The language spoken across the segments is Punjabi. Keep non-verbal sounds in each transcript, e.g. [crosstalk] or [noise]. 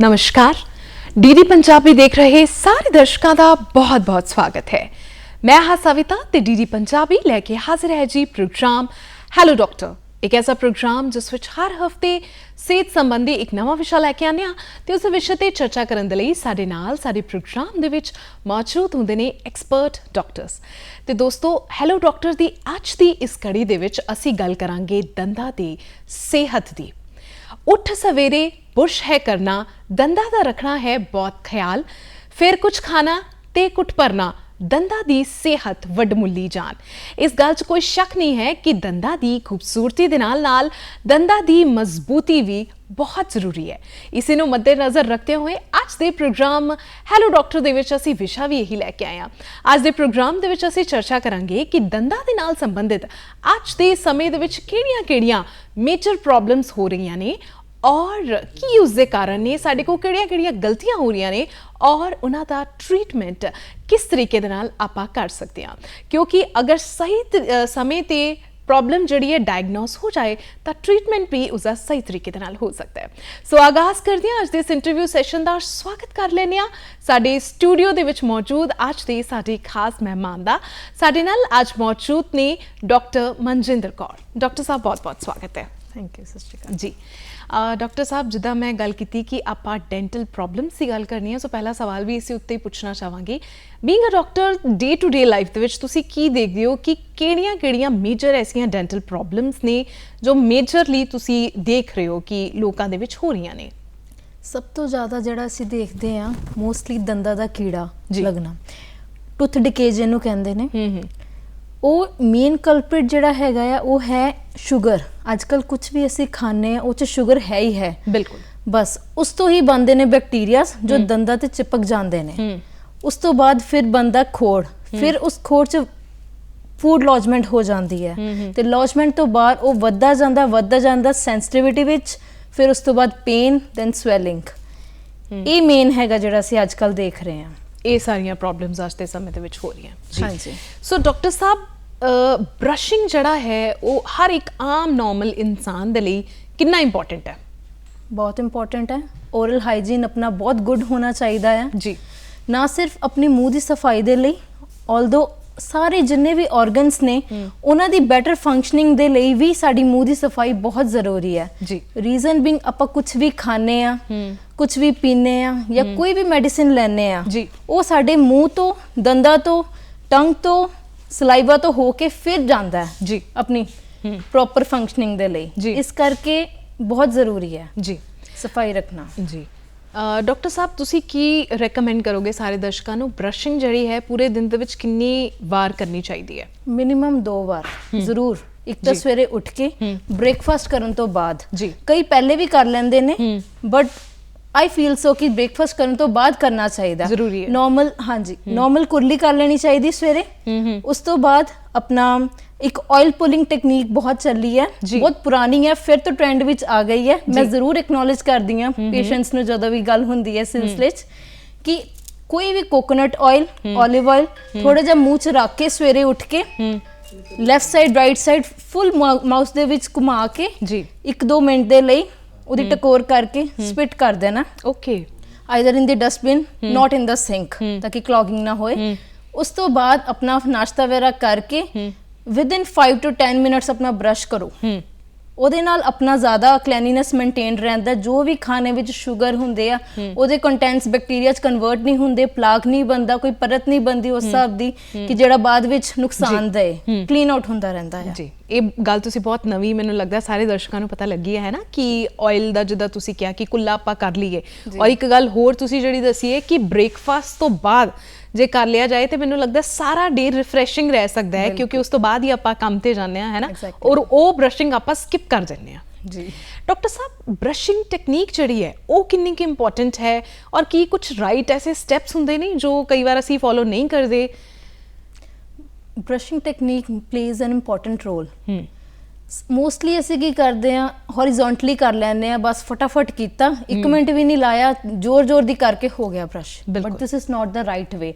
ਨਮਸਕਾਰ ਡੀਡੀ ਪੰਜਾਬੀ ਦੇਖ ਰਹੇ ਸਾਰੇ ਦਰਸ਼ਕਾਂ ਦਾ ਬਹੁਤ-ਬਹੁਤ ਸਵਾਗਤ ਹੈ ਮੈਂ ਹਾਂ ਸਵਿਤਾ ਤੇ ਡੀਡੀ ਪੰਜਾਬੀ ਲੈ ਕੇ ਹਾਜ਼ਰ ਹੈ ਜੀ ਪ੍ਰੋਗਰਾਮ ਹੈਲੋ ਡਾਕਟਰ ਇੱਕ ਐਸਾ ਪ੍ਰੋਗਰਾਮ ਜਿਸ ਵਿੱਚ ਹਰ ਹਫ਼ਤੇ ਸਿਹਤ ਸੰਬੰਧੀ ਇੱਕ ਨਵਾਂ ਵਿਸ਼ਾ ਲੈ ਕੇ ਆਉਂਦੇ ਹਾਂ ਤੇ ਉਸ ਵਿਸ਼ੇ ਤੇ ਚਰਚਾ ਕਰਨ ਦੇ ਲਈ ਸਾਡੇ ਨਾਲ ਸਾਡੇ ਪ੍ਰੋਗਰਾਮ ਦੇ ਵਿੱਚ ਮੌਜੂਦ ਹੁੰਦੇ ਨੇ ਐਕਸਪਰਟ ਡਾਕਟਰਸ ਤੇ ਦੋਸਤੋ ਹੈਲੋ ਡਾਕਟਰ ਦੀ ਅੱਜ ਦੀ ਇਸ ਕੜੀ ਦੇ ਵਿੱਚ ਅਸੀਂ ਗੱਲ ਕਰਾਂਗੇ ਦੰਦਾਂ ਦੀ ਸਿਹਤ ਦੀ ਉੱਠ ਸਵੇਰੇ ਬੁਰਸ਼ ਹੈ ਕਰਨਾ, ਦੰਦਾਂ ਦਾ ਰੱਖਣਾ ਹੈ ਬਹੁਤ ਖਿਆਲ, ਫਿਰ ਕੁਝ ਖਾਣਾ ਤੇ ਕੁੱਟ ਭਰਨਾ। ਦੰਦਾਂ ਦੀ ਸਿਹਤ ਵੱਡਮੁੱਲੀ ਜਾਨ ਇਸ ਗੱਲ 'ਚ ਕੋਈ ਸ਼ੱਕ ਨਹੀਂ ਹੈ ਕਿ ਦੰਦਾਂ ਦੀ ਖੂਬਸੂਰਤੀ ਦੇ ਨਾਲ ਨਾਲ ਦੰਦਾਂ ਦੀ ਮਜ਼ਬੂਤੀ ਵੀ ਬਹੁਤ ਜ਼ਰੂਰੀ ਹੈ। ਇਸੇ ਨੂੰ ਮੱਦੇਨਜ਼ਰ ਰੱਖਦੇ ਹੋਏ ਅੱਜ ਦੇ ਪ੍ਰੋਗਰਾਮ ਹੈਲੋ ਡਾਕਟਰ ਦੇ ਵਿੱਚ ਅਸੀਂ ਵਿਸ਼ਾ ਵੀ ਇਹੀ ਲੈ ਕੇ ਆਏ ਹਾਂ। ਅੱਜ ਦੇ ਪ੍ਰੋਗਰਾਮ ਦੇ ਵਿੱਚ ਅਸੀਂ ਚਰਚਾ ਕਰਾਂਗੇ ਕਿ ਦੰਦਾਂ ਦੇ ਨਾਲ ਸੰਬੰਧਿਤ ਅੱਜ ਦੇ ਸਮੇਂ ਦੇ ਵਿੱਚ ਕਿਹੜੀਆਂ-ਕਿਹੜੀਆਂ ਮੇਜਰ ਪ੍ਰੋਬਲਮਸ ਹੋ ਰਹੀਆਂ ਨੇ ਔਰ ਕੀ ਉਸ ਦੇ ਕਾਰਨ ਨੇ? ਸਾਡੇ ਕੋਲ ਕਿਹੜੀਆਂ-ਕਿਹੜੀਆਂ ਗਲਤੀਆਂ ਹੋ ਰਹੀਆਂ ਨੇ? ਔਰ ਉਹਨਾਂ ਦਾ ਟ੍ਰੀਟਮੈਂਟ ਕਿਸ ਤਰੀਕੇ ਦੇ ਨਾਲ ਆਪਾਂ ਕਰ ਸਕਦੇ ਹਾਂ? ਕਿਉਂਕਿ ਅਗਰ ਸਹੀ ਸਮੇਂ ਤੇ ਪ੍ਰੋਬਲਮ ਜਿਹੜੀ ਹੈ ਡਾਇਗਨੋਸ ਹੋ ਜਾਏ ਤਾਂ ਟ੍ਰੀਟਮੈਂਟ ਵੀ ਉਸ ਦਾ ਸਹੀ ਤਰੀਕੇ ਦੇ ਨਾਲ ਹੋ ਸਕਦਾ ਹੈ। ਸੋ ਆਗਾਜ਼ ਕਰਦੇ ਹਾਂ ਅੱਜ ਦੇ ਇਸ ਇੰਟਰਵਿਊ ਸੈਸ਼ਨ ਦਾ। ਸਵਾਗਤ ਕਰ ਲੈਂਦੇ ਹਾਂ। ਸਾਡੇ ਸਟੂਡੀਓ ਦੇ ਵਿੱਚ ਮੌਜੂਦ ਅੱਜ ਦੇ ਸਾਡੇ ਖਾਸ ਮਹਿਮਾਨ ਦਾ। ਸਾਡੇ ਨਾਲ ਅੱਜ ਮੌਜੂਦ ਨੇ ਡਾਕਟਰ ਮਨਜਿੰਦਰ ਕੌਰ। ਡਾਕਟਰ ਸਾਹਿਬ ਬਹੁਤ-ਬਹੁਤ ਸਵਾਗਤ ਹੈ। ਥੈਂਕ ਯੂ ਸਤਿ ਸ਼੍ਰੀ ਅਕਾਲ। ਜੀ। ਡਾਕਟਰ ਸਾਹਿਬ ਜਿੱਦਾਂ ਮੈਂ ਗੱਲ ਕੀਤੀ ਕਿ ਆਪਾਂ ਡੈਂਟਲ ਪ੍ਰੋਬਲਮਸ ਦੀ ਗੱਲ ਕਰਨੀ ਹੈ ਸੋ ਪਹਿਲਾ ਸਵਾਲ ਵੀ ਇਸੇ ਉੱਤੇ ਹੀ ਪੁੱਛਣਾ ਚਾਹਾਂਗੀ। Being a doctor day to day life ਦੇ ਵਿੱਚ ਤੁਸੀਂ ਕੀ ਦੇਖਦੇ ਹੋ ਕਿ ਕਿਹੜੀਆਂ-ਕਿਹੜੀਆਂ ਮੇਜਰ ਐਸੀਆਂ ਡੈਂਟਲ ਪ੍ਰੋਬਲਮਸ ਨੇ ਜੋ ਮੇਜਰਲੀ ਤੁਸੀਂ ਦੇਖ ਰਹੇ ਹੋ ਕਿ ਲੋਕਾਂ ਦੇ ਵਿੱਚ ਹੋ ਰਹੀਆਂ ਨੇ? ਸਭ ਤੋਂ ਜ਼ਿਆਦਾ ਜਿਹੜਾ ਅਸੀਂ ਦੇਖਦੇ ਆ ਮੋਸਟਲੀ ਦੰਦਾਂ ਦਾ ਕੀੜਾ। ਲੱਗਣਾ। ਟੁੱਥ ਡਿਕੇ ਜਿਹਨੂੰ ਕਹਿੰਦੇ ਨੇ। ਹੂੰ ਹੂੰ। ਉਹ ਮੇਨ ਕਲਪ੍ਰਿਟ ਜਿਹੜਾ ਹੈਗਾ ਆ ਉਹ ਹੈ ਸ਼ੂਗਰ ਅੱਜਕੱਲ ਕੁਝ ਵੀ ਅਸੀਂ ਖਾਂਦੇ ਆ ਉਹ ਚ ਸ਼ੂਗਰ ਹੈ ਹੀ ਹੈ। ਬਿਲਕੁਲ। ਬਸ ਉਸ ਤੋਂ ਹੀ ਬਣਦੇ ਨੇ ਬੈਕਟੀਰੀਆਸ ਜੋ ਦੰਦਾਂ ਤੇ ਚਿਪਕ ਜਾਂਦੇ ਨੇ। ਉਸ ਤੋਂ ਬਾਅਦ ਫਿਰ ਬੰਦਾ ਖੋੜ। ਫਿਰ ਉਸ ਖੋੜ ਚ ਫੂਡ ਲੌਜਮੈਂਟ ਹੋ ਜਾਂਦੀ ਹੈ। ਤੇ ਲੌਜਮੈਂਟ ਤੋਂ ਬਾਅਦ ਉਹ ਵੱਧਦਾ ਜਾਂਦਾ ਵੱਧਦਾ ਜਾਂਦਾ ਸੈਂਸਿਟਿਵਿਟੀ ਵਿੱਚ ਫਿਰ ਉਸ ਤੋਂ ਬਾਅਦ ਪੇਨ ਦੈਨ ਸਵੈਲਿੰਗ ਇਹ ਮੇਨ ਹੈਗਾ ਜਿਹੜਾ ਅਸੀਂ ਅੱਜ ਕੱਲ ਦੇਖ ਰਹੇ ਹਾਂ। ਇਹ ਸਾਰੀਆਂ ਪ੍ਰੋਬਲਮਸ ਅੱਜ ਦੇ ਸਮੇਂ ਦੇ ਵਿੱਚ ਹੋ ਰਹੀਆਂ। ਹਾਂਜੀ। ਸੋ ਡਾਕਟਰ ਸਾਹਿਬ ਬ੍ਰਸ਼ਿੰਗ ਜਿਹੜਾ ਹੈ ਉਹ ਹਰ ਇੱਕ ਆਮ ਨਾਰਮਲ ਇਨਸਾਨ ਦੇ ਲਈ ਕਿੰਨਾ ਇੰਪੋਰਟੈਂਟ ਹੈ? ਬਹੁਤ ਇੰਪੋਰਟੈਂਟ ਹੈ। ਓਰਲ ਹਾਈਜੀਨ ਆਪਣਾ ਬਹੁਤ ਗੁੱਡ ਹੋਣਾ ਚਾਹੀਦਾ ਹੈ। ਜੀ। ਨਾ ਸਿਰਫ ਆਪਣੀ ਮੂੰਹ ਦੀ ਸਫ਼ਾਈ ਦੇ ਲਈ ਆਲਦੋ ਸਾਰੇ ਜਿੰਨੇ ਵੀ ਆਰਗਨਸ ਨੇ ਉਹਨਾਂ ਦੀ ਬੈਟਰ ਫੰਕਸ਼ਨਿੰਗ ਦੇ ਲਈ ਵੀ ਸਾਡੀ ਮੂੰਹ ਦੀ ਸਫ਼ਾਈ ਬਹੁਤ ਜ਼ਰੂਰੀ ਹੈ। ਜੀ। ਰੀਜ਼ਨ ਬਿੰਗ ਆਪਾਂ ਕੁਝ ਵੀ ਖਾਣੇ ਆ। ਕੁਝ ਵੀ ਪੀਨੇ ਆ ਜਾਂ ਕੋਈ ਵੀ ਮੈਡੀਸਿਨ ਲੈਣੇ ਆ ਜੀ। ਉਹ ਸਾਡੇ ਮੂੰਹ ਤੋਂ ਦੰਦਾਂ ਤੋਂ ਟੰਗ ਤੋਂ ਸਲਾਈਵਾ ਤੋਂ ਹੋ ਕੇ ਫਿਰ ਜਾਂਦਾ ਹੈ ਜੀ। ਆਪਣੀ। ਪ੍ਰੋਪਰ ਫੰਕਸ਼ਨਿੰਗ ਦੇ ਲਈ। ਇਸ ਕਰਕੇ ਬਹੁਤ ਜ਼ਰੂਰੀ ਹੈ ਜੀ ਸਫ਼ਾਈ ਰੱਖਣਾ ਜੀ ਡਾਕਟਰ ਸਾਹਿਬ ਤੁਸੀਂ ਕੀ ਰეკਮੈਂਡ ਕਰੋਗੇ ਸਾਰੇ ਦਰਸ਼ਕਾਂ ਨੂੰ ਬ੍ਰਸ਼ਿੰਗ ਜਿਹੜੀ ਹੈ ਪੂਰੇ ਦਿਨ ਦੇ ਵਿੱਚ ਕਿੰਨੀ ਵਾਰ ਕਰਨੀ ਚਾਹੀਦੀ ਹੈ ਮਿਨੀਮਮ ਦੋ ਵਾਰ ਜ਼ਰੂਰ ਇੱਕ ਤਾਂ। ਸਵੇਰੇ ਉੱਠ ਕੇ। ਬ੍ਰੇਕਫਾਸਟ ਕਰਨ ਤੋਂ ਬਾਅਦ ਜੀ। ਕਈ ਪਹਿਲੇ ਵੀ ਕਰ ਲੈਂਦੇ ਨੇ। ਬਟ ਆਈ ਫੀਲ ਸੋ ਕਿ ਬ੍ਰੇਕਫਾਸਟ ਕਰਨ ਤੋਂ ਬਾਅਦ ਕਰਨਾ ਚਾਹੀਦਾ। ਜ਼ਰੂਰੀ ਹੈ। ਨਾਰਮਲ ਹਾਂਜੀ। ਨਾਰਮਲ ਕੁਰਲੀ ਕਰ ਲੈਣੀ ਚਾਹੀਦੀ ਸਵੇਰੇ। ਉਸ ਤੋਂ ਬਾਅਦ ਆਪਣਾ ਇੱਕ ਆਇਲ ਪੁਲਿੰਗ ਟੈਕਨੀਕ ਬਹੁਤ ਚੱਲੀ ਹੈ। ਜੀ। ਬਹੁਤ ਪੁਰਾਣੀ ਹੈ ਫਿਰ ਤੋਂ ਟ੍ਰੈਂਡ ਵਿੱਚ ਆ ਗਈ ਹੈ। ਮੈਂ। ਜ਼ਰੂਰ ਐਕਨੋਲਜ ਕਰਦੀ ਹਾਂ ਪੇਸ਼ੈਂਟਸ ਨੂੰ ਜਦੋਂ ਵੀ ਗੱਲ ਹੁੰਦੀ ਹੈ ਸਿਲਸਿਲੇ 'ਚ ਕਿ ਕੋਈ ਵੀ ਕੋਕੋਨਟ ਆਇਲ 올ਿਵ ਆਇਲ ਥੋੜਾ ਜਿਹਾ ਮੂੰਹ 'ਚ ਰੱਖ ਕੇ ਸਵੇਰੇ ਉੱਠ ਕੇ left side right side full mouth ਦੇ ਵਿੱਚ ਘੁਮਾ ਕੇ ਜੀ। 1-2 ਮਿੰਟ ਦੇ ਲਈ ਉਹਦੀ ਟਕੋਰ ਕਰਕੇ ਸਪਿਟ ਕਰ ਦੇਣਾ। Okay. Either in the dustbin not in the sink ਤਾਂ ਕਿ ਕਲੌਗਿੰਗ ਨਾ ਹੋਏ। ਉਸ ਤੋਂ ਬਾਅਦ ਆਪਣਾ ਨਾਸ਼ਤਾ ਵਗੈਰਾ ਕਰਕੇ ਵਿਦ ਇਨ 5 ਟੂ 10 ਮਿੰਟਸ ਆਪਣਾ ਬ੍ਰਸ਼ ਕਰੋ। ਉਹਦੇ ਨਾਲ ਆਪਣਾ ਜ਼ਿਆਦਾ ਕਲੈਨੀਨੈਸ ਮੇਨਟੇਨ ਰਹਿੰਦਾ ਜੋ ਵੀ ਖਾਣੇ ਵਿੱਚ ਸ਼ੂਗਰ ਹੁੰਦੇ ਆ ਉਹਦੇ ਕੰਟੈਂਟਸ ਬੈਕਟੀਰੀਆ ਚ ਕਨਵਰਟ ਨਹੀਂ ਹੁੰਦੇ ਪਲਾਕ ਨਹੀਂ ਬਣਦਾ ਕੋਈ ਪਰਤ ਨਹੀਂ ਬਣਦੀ ਉਸ ਹਿਸਾਬ ਦੀ ਕਿ ਜਿਹੜਾ ਬਾਅਦ ਵਿੱਚ ਨੁਕਸਾਨ ਦੇ ਕਲੀਨ ਆਊਟ ਹੁੰਦਾ ਰਹਿੰਦਾ ਹੈ ਜੀ ਇਹ ਗੱਲ ਤੁਸੀਂ ਬਹੁਤ ਨਵੀਂ ਮੈਨੂੰ ਲੱਗਦਾ ਸਾਰੇ ਦਰਸ਼ਕਾਂ ਨੂੰ ਪਤਾ ਲੱਗੀ ਹੈ ਨਾ ਕਿ ਆਇਲ ਦਾ ਜਿੱਦਾਂ ਤੁਸੀਂ ਕਿਹਾ ਕਿ ਕੁੱਲਾ ਆਪਾਂ ਕਰ ਲਈਏ। ਔਰ ਇੱਕ ਗੱਲ ਹੋਰ ਤੁਸੀਂ ਜਿਹੜੀ ਦਸੀ ਹੈ ਕਿ ਬ੍ਰੇਕਫਾਸਟ ਤੋਂ ਬਾਅਦ ਜੇ ਕਰ ਲਿਆ ਜਾਏ ਤੇ ਮੈਨੂੰ ਲੱਗਦਾ ਸਾਰਾ ਡੇ ਰਿਫਰੈਸ਼ਿੰਗ ਰਹਿ ਸਕਦਾ ਹੈ ਕਿਉਂਕਿ ਉਸ ਤੋਂ ਬਾਅਦ ਹੀ ਆਪਾਂ ਕੰਮ ਤੇ ਜਾਂਦੇ ਆ ਹੈ ਨਾ. ਔਰ ਉਹ ਬ੍ਰਸ਼ਿੰਗ ਆਪਾਂ ਸਕਿਪ ਕਰ ਦਿੰਦੇ ਆ ਜੀ। ਡਾਕਟਰ ਸਾਹਿਬ ਬ੍ਰਸ਼ਿੰਗ ਟੈਕਨੀਕ ਜਿਹੜੀ ਹੈ ਉਹ ਕਿੰਨੀ ਕਿ ਇੰਪੋਰਟੈਂਟ ਹੈ? ਔਰ ਕੀ ਕੁਝ ਰਾਈਟ ਐਸੇ ਸਟੈਪਸ ਹੁੰਦੇ ਨੇ ਜੋ ਕਈ ਵਾਰ ਅਸੀਂ ਫੋਲੋ ਨਹੀਂ ਕਰਦੇ? Brushing technique plays an important role ਹੂੰ। ਮੋਸਟਲੀ ਅਸੀਂ ਕੀ ਕਰਦੇ ਆ ਹੌਰੀਜ਼ੌਂਟਲੀ ਕਰ ਲੈਂਦੇ ਆ ਬਸ ਫਟਾਫਟ ਕੀਤਾ। 1 ਮਿੰਟ ਵੀ ਨਹੀਂ ਲਾਇਆ ਜ਼ੋਰ ਜ਼ੋਰ ਦੀ ਕਰਕੇ ਹੋ ਗਿਆ brush. But this is not the right way